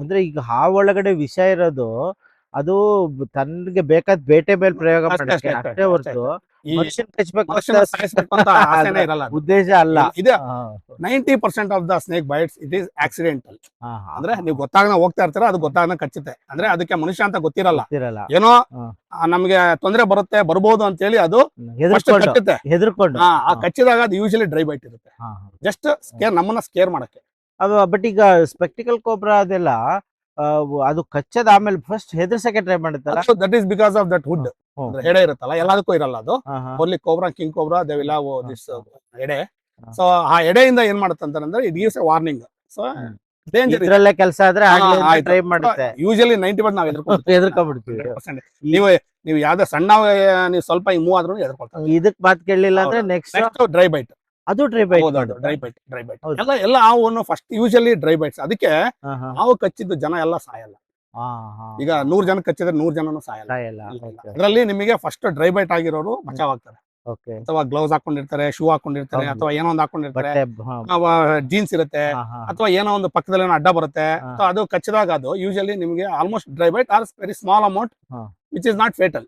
Speaker 2: ಅಂದ್ರೆ ಈಗ ಹಾವೊಳಗಡೆ ವಿಷ ಇರೋದು ಅದು ತನ್ಗೆ ಬೇಕಾದ ಬೇಟೆ ಮೇಲೆ ಪ್ರಯೋಗ ಮಾಡಕ್ಕೆ
Speaker 1: ಅಷ್ಟೇ,
Speaker 2: ಹೊರತು ಉದ್ದೇಶ ಅಲ್ಲ.
Speaker 1: ಇದೆ ninety percent of the snake bites it is accidental. ಅಂದ್ರೆ ನೀವು ಗೊತ್ತಾಗನ ಹೋಗ್ತಾ ಇರ್ತೀರ ಅದು ಗೊತ್ತಾಗನ ಕಚ್ಚುತ್ತೆ. ಅಂದ್ರೆ ಅದಕ್ಕೆ ಮನುಷ್ಯ ಅಂತ ಗೊತ್ತಿರಲ್ಲ. ಏನೋ ನಮ್ಗೆ ತೊಂದರೆ ಬರುತ್ತೆ ಬರಬಹುದು ಅಂತ ಹೇಳಿ ಅದು ಕಚ್ಚುತ್ತೆ.
Speaker 2: ಹೆದರ್ಕೊಂಡು.
Speaker 1: ಆ, ಕಚ್ಚಿದಾಗ ಅದು ಯೂಶಲಿ ಡ್ರೈ ಬೈಟ್ ಇರುತ್ತೆ. ಜಸ್ಟ್ ಸ್ಕೇರ್ ನಮ್ಮನ್ನ ಸ್ಕೇರ್ ಮಾಡಕ್ಕೆ.
Speaker 2: ಅದು ಬಟ್ ಈಗ ಸ್ಪೆಕ್ಟಿಕಲ್ ಕೋಬ್ರಾ ಅದೆಲ್ಲ ಅದು ಕಚ್ಚದ ಆಮೇಲೆ ಫಸ್ಟ್ ಹೆದರ್ಸಕ್ಕೆ try ಮಾಡುತ್ತಲ್ಲ
Speaker 1: that is because of that hood ಎಡೆ ಇರುತ್ತಲ್ಲ ಎಲ್ಲದಕ್ಕೂ ಇರಲ್ಲ ಅದು. Only cobra king cobra they will have this ಎಡೆ. ಸೊ ಆ ಎಡೆಯಿಂದ ಏನ್ ಮಾಡುತ್ತಂತಂದ್ರೆ it gives a warning so. Danger
Speaker 2: ಇದ್ರಲ್ಲೇ ಕೆಲಸ ಆದ್ರೆ. ಟ್ರೈ ಮಾಡುತ್ತೆ.
Speaker 1: ಯೂಶಲಿ ನೈಂಟಿ ಪರ್ಸೆಂಟ್ ನಾವು ಎದುರ್ಕೊಳ್ತೀವಿ.
Speaker 2: ಹೆದರ್ಕೊಂಡ್ಬಿಡ್ತೀವಿ
Speaker 1: ನೀವು ನೀವು ಯಾವ್ದೇ ಸಣ್ಣ ನೀವು ಸ್ವಲ್ಪ ಹಿಂಗ್ ಮೂವ್ ಆದ್ರೂ ಎದುರ್ಕೊಳ್ತಾರೆ
Speaker 2: ಇದಕ್ ಮಾತ್ ಕೇಳಲಿಲ್ಲ ಅಂದ್ರೆ ನೆಕ್ಸ್ಟ್
Speaker 1: ಡ್ರೈ ಬೈಟ್
Speaker 2: ಅದು dry bite
Speaker 1: dry bite dry bite ಎಲ್ಲ ಎಲ್ಲ ಹಾವು ಫಸ್ಟ್ ಯೂಶಲಿ ಡ್ರೈ ಬೈಟ್ಸ್ ಅದಕ್ಕೆ ಹಾವು ಕಚ್ಚಿದ್ದು ಜನ ಎಲ್ಲ ಸಾಯಲ್ಲ. ಈಗ ನೂರ್ ಜನ ಕಚ್ಚಿದ್ರೆ ನೂರ್ ಜನನು ಸಾಯಲ್ಲ. ಅದರಲ್ಲಿ ನಿಮಗೆ ಫಸ್ಟ್ ಡ್ರೈ ಬೈಟ್ ಆಗಿರೋರು ಬಚಾವ್ ಆಗ್ತಾರೆ ಅಥವಾ ಗ್ಲೌಸ್ ಹಾಕೊಂಡಿರ್ತಾರೆ ಶೂ ಹಾಕೊಂಡಿರ್ತಾರೆ ಅಥವಾ ಏನೋ ಒಂದು ಹಾಕೊಂಡಿರ್ತಾರೆ. ಜೀನ್ಸ್ ಇರುತ್ತೆ ಅಥವಾ ಏನೋ ಒಂದು ಪಕ್ಕದಲ್ಲಿ ಏನೋ ಅಡ್ಡ ಬರುತ್ತೆ. ಅದು ಕಚ್ಚಿದಾಗ ಅದು ಯೂಶಲಿ ನಿಮಗೆ almost dry bite are very small amount. Which is not fatal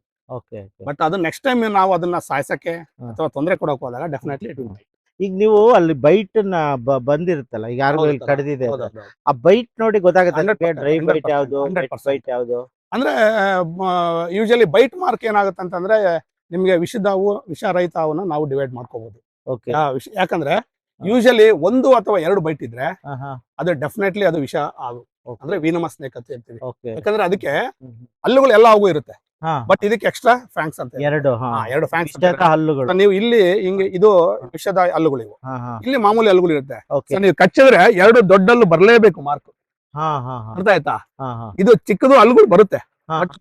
Speaker 1: but ಅದು ನೆಕ್ಸ್ಟ್ ಟೈಮ್ ನಾವು ಅದನ್ನ ಸಾಯಿಸಕ್ಕೆ ಅಥವಾ ತೊಂದರೆ ಕೊಡೋಕೆ ಹೋದಾಗ ಡೆಫಿನೆಟ್ಲಿ ಇಟ್
Speaker 2: ಈಗ ನೀವು ಅಲ್ಲಿ ಬೈಟ್ನ ಬಂದಿರುತ್ತಲ್ಲ ಈಗ ಯಾರಿಗೂ ಇಲ್ಲಿ ಕಡ್ದಿದೆ ಆ ಬೈಟ್ ನೋಡಿ ಗೊತ್ತಾಗುತ್ತೆ
Speaker 1: 100%,
Speaker 2: ಡ್ರೈ ಬೈಟ್
Speaker 1: 100%,
Speaker 2: ಯಾವ್ದು ಬೈಟ್ ಯಾವ್ದು?
Speaker 1: ಅಂದ್ರೆ ಯೂಶಲಿ ಬೈಟ್ ಮಾರ್ಕ್ ಏನಾಗುತ್ತೆ ಅಂತಂದ್ರೆ ನಿಮ್ಗೆ ವಿಷದಾವು ವಿಷರಹಿತ ವಿಷ ರಹಿತ ಹಾವನ್ನ ನಾವು ಡಿವೈಡ್ ಮಾಡ್ಕೋಬಹುದು
Speaker 2: ಓಕೆ.
Speaker 1: ಯಾಕಂದ್ರೆ ಯೂಶಲಿ ಒಂದು ಅಥವಾ ಎರಡು ಬೈಟ್ ಇದ್ರೆ ಅದು ಡೆಫಿನೆಟ್ಲಿ ಅದು ವಿಷ ಆಗು ಅಂದ್ರೆ ವೀನಮ ಸ್ನೇಕ್ ಅಂತ ಹೇಳ್ತೀವಿ ಯಾಕಂದ್ರೆ ಅದಕ್ಕೆ ಹಲ್ಲುಗಳು ಎಲ್ಲ ಆಗು ಇರುತ್ತೆ. ಬಟ್ ಇದಕ್ಕೆ ಎಕ್ಸ್ಟ್ರಾ ಫ್ಯಾಂಕ್ಸ್ ಅಂತ
Speaker 2: ಎರಡು
Speaker 1: ಎರಡು ಫ್ಯಾಂಕ್ಸ್
Speaker 2: ಹಲ್ಲುಗಳು.
Speaker 1: ನೀವು ಇಲ್ಲಿ ಹಿಂಗೆ ಇದು ವಿಷದ ಹಲ್ಲುಗಳು ಇವು. ಇಲ್ಲಿ ಮಾಮೂಲಿ ಹಲ್ಲುಗಳು ಇರುತ್ತೆ. ನೀವು ಕಚ್ಚಿದ್ರೆ ಎರಡು ದೊಡ್ಡ ಹಲ್ಲು ಬರಲೇಬೇಕು ಮಾರ್ಕ್ ಅರ್ಥ ಆಯ್ತಾ? ಇದು ಚಿಕ್ಕದು ಹಲ್ಲುಗಳು ಬರುತ್ತೆ.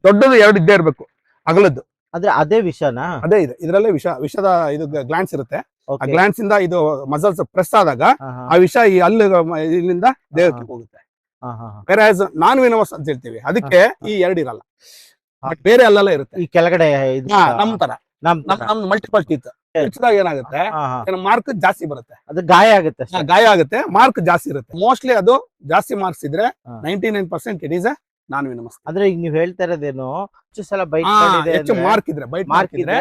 Speaker 1: ದೊಡ್ಡದು ಎರಡು ಇದ್ದೇ ಇರಬೇಕು. ಅಗಲದ್ದು
Speaker 2: ಆದ್ರೆ ಅದೇ ವಿಷನಾ?
Speaker 1: ಅದೇ ಇದೆ. ಇದರಲ್ಲೇ ವಿಷ ವಿಷದ ಇದು ಗ್ಲಾನ್ಸ್ ಇರುತ್ತೆ. ಆ ಗ್ಲಾನ್ಸ್ ಇಂದ ಇದು ಮಸಲ್ಸ್ ಪ್ರೆಸ್ ಆದಾಗ ಆ ವಿಷ ಈ ಹಲ್ಲು ಇಲ್ಲಿಂದ ದೇಹಕ್ಕೆ ಹೋಗುತ್ತೆ. ಬೇರೆ ನಾನ್ ವಿನವಸ್ ಅಂತ ಹೇಳ್ತೀವಿ. ಅದಕ್ಕೆ ಈ ಎರಡು ಇರಲ್ಲ. ಬೇರೆ ಅಲ್ಲೆಲ್ಲ ಇರುತ್ತೆ.
Speaker 2: ಈ ಕೆಳಗಡೆ
Speaker 1: ನಮ್ ತರ.
Speaker 2: ನಮ್
Speaker 1: ಮಲ್ಟಿಪಲ್ ಟೀತ್ ಹೆಚ್ಚಿದಾಗ ಏನಾಗುತ್ತೆ? ಮಾರ್ಕ್ ಜಾಸ್ತಿ ಬರುತ್ತೆ.
Speaker 2: ಅದು ಗಾಯ ಆಗುತ್ತೆ
Speaker 1: ಗಾಯ ಆಗುತ್ತೆ. ಮಾರ್ಕ್ ಜಾಸ್ತಿ ಇರುತ್ತೆ. ಮೋಸ್ಟ್ಲಿ ಅದು ಜಾಸ್ತಿ ಮಾರ್ಕ್ಸ್ ಇದ್ರೆ. Ninety nine percent it is non venomous
Speaker 2: ಅಂದ್ರೆ ಈಗ ನೀವ್ ಹೇಳ್ತಾ ಇರೋದೇನು ಹೆಚ್ಚು ಸಲ ಬೈಟ್
Speaker 1: ಹೆಚ್ಚು ಮಾರ್ಕ್ ಇದ್ರೆ ಬೈಟ್
Speaker 2: ಮಾರ್ಕ್
Speaker 1: ಇದ್ರೆ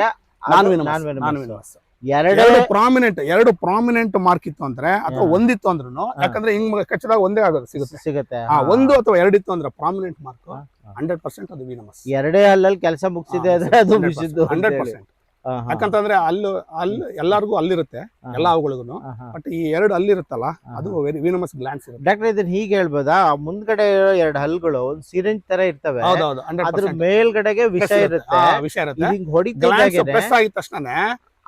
Speaker 1: ನಾನ್ ವಿನಮಸ್
Speaker 2: ಎರಡೇ
Speaker 1: ಎರಡು ಪ್ರಾಮಿನೆಂಟ್ ಎರಡು ಪ್ರಾಮಿನೆಂಟ್ ಮಾರ್ಕ್ ಇತ್ತು ಅಂದ್ರೆ ಅಥವಾ ಒಂದಿತ್ತು ಅಂದ್ರೂ ಯಾಕಂದ್ರೆ ಹಿಂಗ್ ಕಚ್ಚದಾಗ ಒಂದೇ ಆಗೋದು ಸಿಗುತ್ತೆ.
Speaker 2: ಸಿಗುತ್ತೆ.
Speaker 1: ಆ, ಒಂದು ಅಥವಾ ಎರಡಿತ್ತು ಅಂದ್ರೆ ಪ್ರಾಮಿನೆಂಟ್ ಮಾರ್ಕ್. ಹಂಡ್ರೆಡ್ ಪರ್ಸೆಂಟ್ ಅದು ವಿನಮಸ್
Speaker 2: ಎರಡೇ ಅಲ್ಲಲ್ಲಿ ಕೆಲಸ ಮುಗಿಸಿದೆ ಅಂದ್ರೆ ಅದು ಮುಗಿಸಿದ್ದು
Speaker 1: ಹಂಡ್ರೆಡ್. ಪರ್ಸೆಂಟ್. ಯಾಕಂತಂದ್ರೆ ಅಲ್ಲು ಅಲ್ಲಿ ಎಲ್ಲಾರ್ಗು ಅಲ್ಲಿರುತ್ತೆ ಎಲ್ಲಾ ಅವುಗಳಿಗೂ. ಬಟ್ ಈ ಎರಡು ಅಲ್ಲಿರುತ್ತಲ್ಲ ಅದು ವಿನಮಸ್ ಗ್ಲಾನ್ಸ್
Speaker 2: ಡಾಕ್ಟರ್ ಇದನ್ನ ಹೀಗೆ ಹೇಳ್ಬೋದಾ? ಮುಂದ್ಗಡೆ ಇರೋ ಎರಡು ಹಲ್ಗಳು ಒಂದ್ ಸಿರಿಂಜ್ ತರ ಇರ್ತವೆ. ಅದ್ರ ಮೇಲ್ಗಡೆಗೆ ವಿಷ ಇರುತ್ತೆ. ವಿಷ
Speaker 1: ಇರುತ್ತೆ.
Speaker 2: ಹಿಂಗ್ ಹೊಡಿತಿದ್ದಾಗೇನೆ
Speaker 1: ಪ್ರೆಸ್ ಆಗಿದ ತಕ್ಷಣ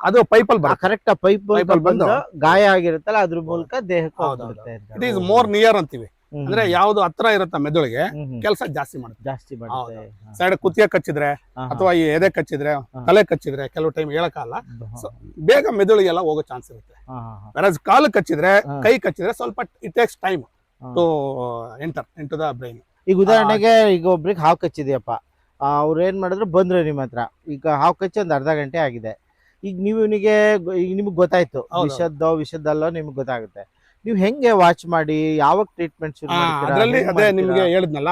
Speaker 1: ಅದು ಪೈಪಲ್ ಬರುತ್ತೆ.
Speaker 2: ಕರೆಕ್ಟ್ ಪೈಪ್
Speaker 1: ಪೈಪಲ್
Speaker 2: ಬಂದು ಗಾಯ ಆಗಿರುತ್ತಲ್ಲ ಅದ್ರ ಮೂಲಕ ದೇಹಕ್ಕೆ ಹೋಗುತ್ತೆ
Speaker 1: ಇಟ್ ಈಸ್ ಮೋರ್ ನಿಯರ್ ಅಂತೀವಿ. ಅಂದ್ರೆ ಯಾವ್ದು ಹತ್ರ ಇರುತ್ತ ಮೆದುಳಿಗೆ. ಕೆಲಸ ಜಾಸ್ತಿ ಮಾಡುತ್ತೆ.
Speaker 2: ಜಾಸ್ತಿ ಮಾಡುತ್ತೆ.
Speaker 1: ಸೈಡ್ ಕುತ್ತಿಗೆ ಕಚ್ಚಿದ್ರೆ ಅಥವಾ ಈ ಎದೆ ಕಚ್ಚಿದ್ರೆ ತಲೆ ಕಚ್ಚಿದ್ರೆ ಕೆಲವು ಟೈಮ್ ಹೇಳಕ್ಕಾಗಲ್ಲ. ಬೇಗ ಮೆದುಳಿಗೆಲ್ಲ ಹೋಗೋ ಚಾನ್ಸ್ ಇರುತ್ತೆ. ಕಾಲು ಕಚ್ಚಿದ್ರೆ ಕೈ ಕಚ್ಚಿದ್ರೆ ಸ್ವಲ್ಪ it takes time. To enter into the brain
Speaker 2: ಈಗ ಉದಾಹರಣೆಗೆ ಈಗ ಒಬ್ರಿಗೆ ಹಾವು ಕಚ್ಚಿದೆಯಪ್ಪ. ಅವ್ರು ಏನ್ ಮಾಡಿದ್ರು ಬಂದ್ರು ನಿಮ್ಮ ಹತ್ರ ಈಗ ಹಾವು ಕಚ್ಚಿ ಒಂದ್ ಅರ್ಧ ಗಂಟೆ ಆಗಿದೆ. ಈಗ ನೀವು ಇವನಿಗೆ ಈಗ ನಿಮ್ಗೆ ಗೊತ್ತಾಯ್ತು
Speaker 1: ವಿಷದ್ದ
Speaker 2: ವಿಷದ್ದೋ ವಿಷದ್ದಲ್ಲೋ ನಿಮ್ಗೆ ಗೊತ್ತಾಗುತ್ತೆ ನೀವು ಹೆಂಗೆ ವಾಚ್ ಮಾಡಿ ಯಾವ ಟ್ರೀಟ್ಮೆಂಟ್?
Speaker 1: ಅದರಲ್ಲಿ ಅದೇ ನಿಮಗೆ ಹೇಳಿದ್ನಲ್ಲ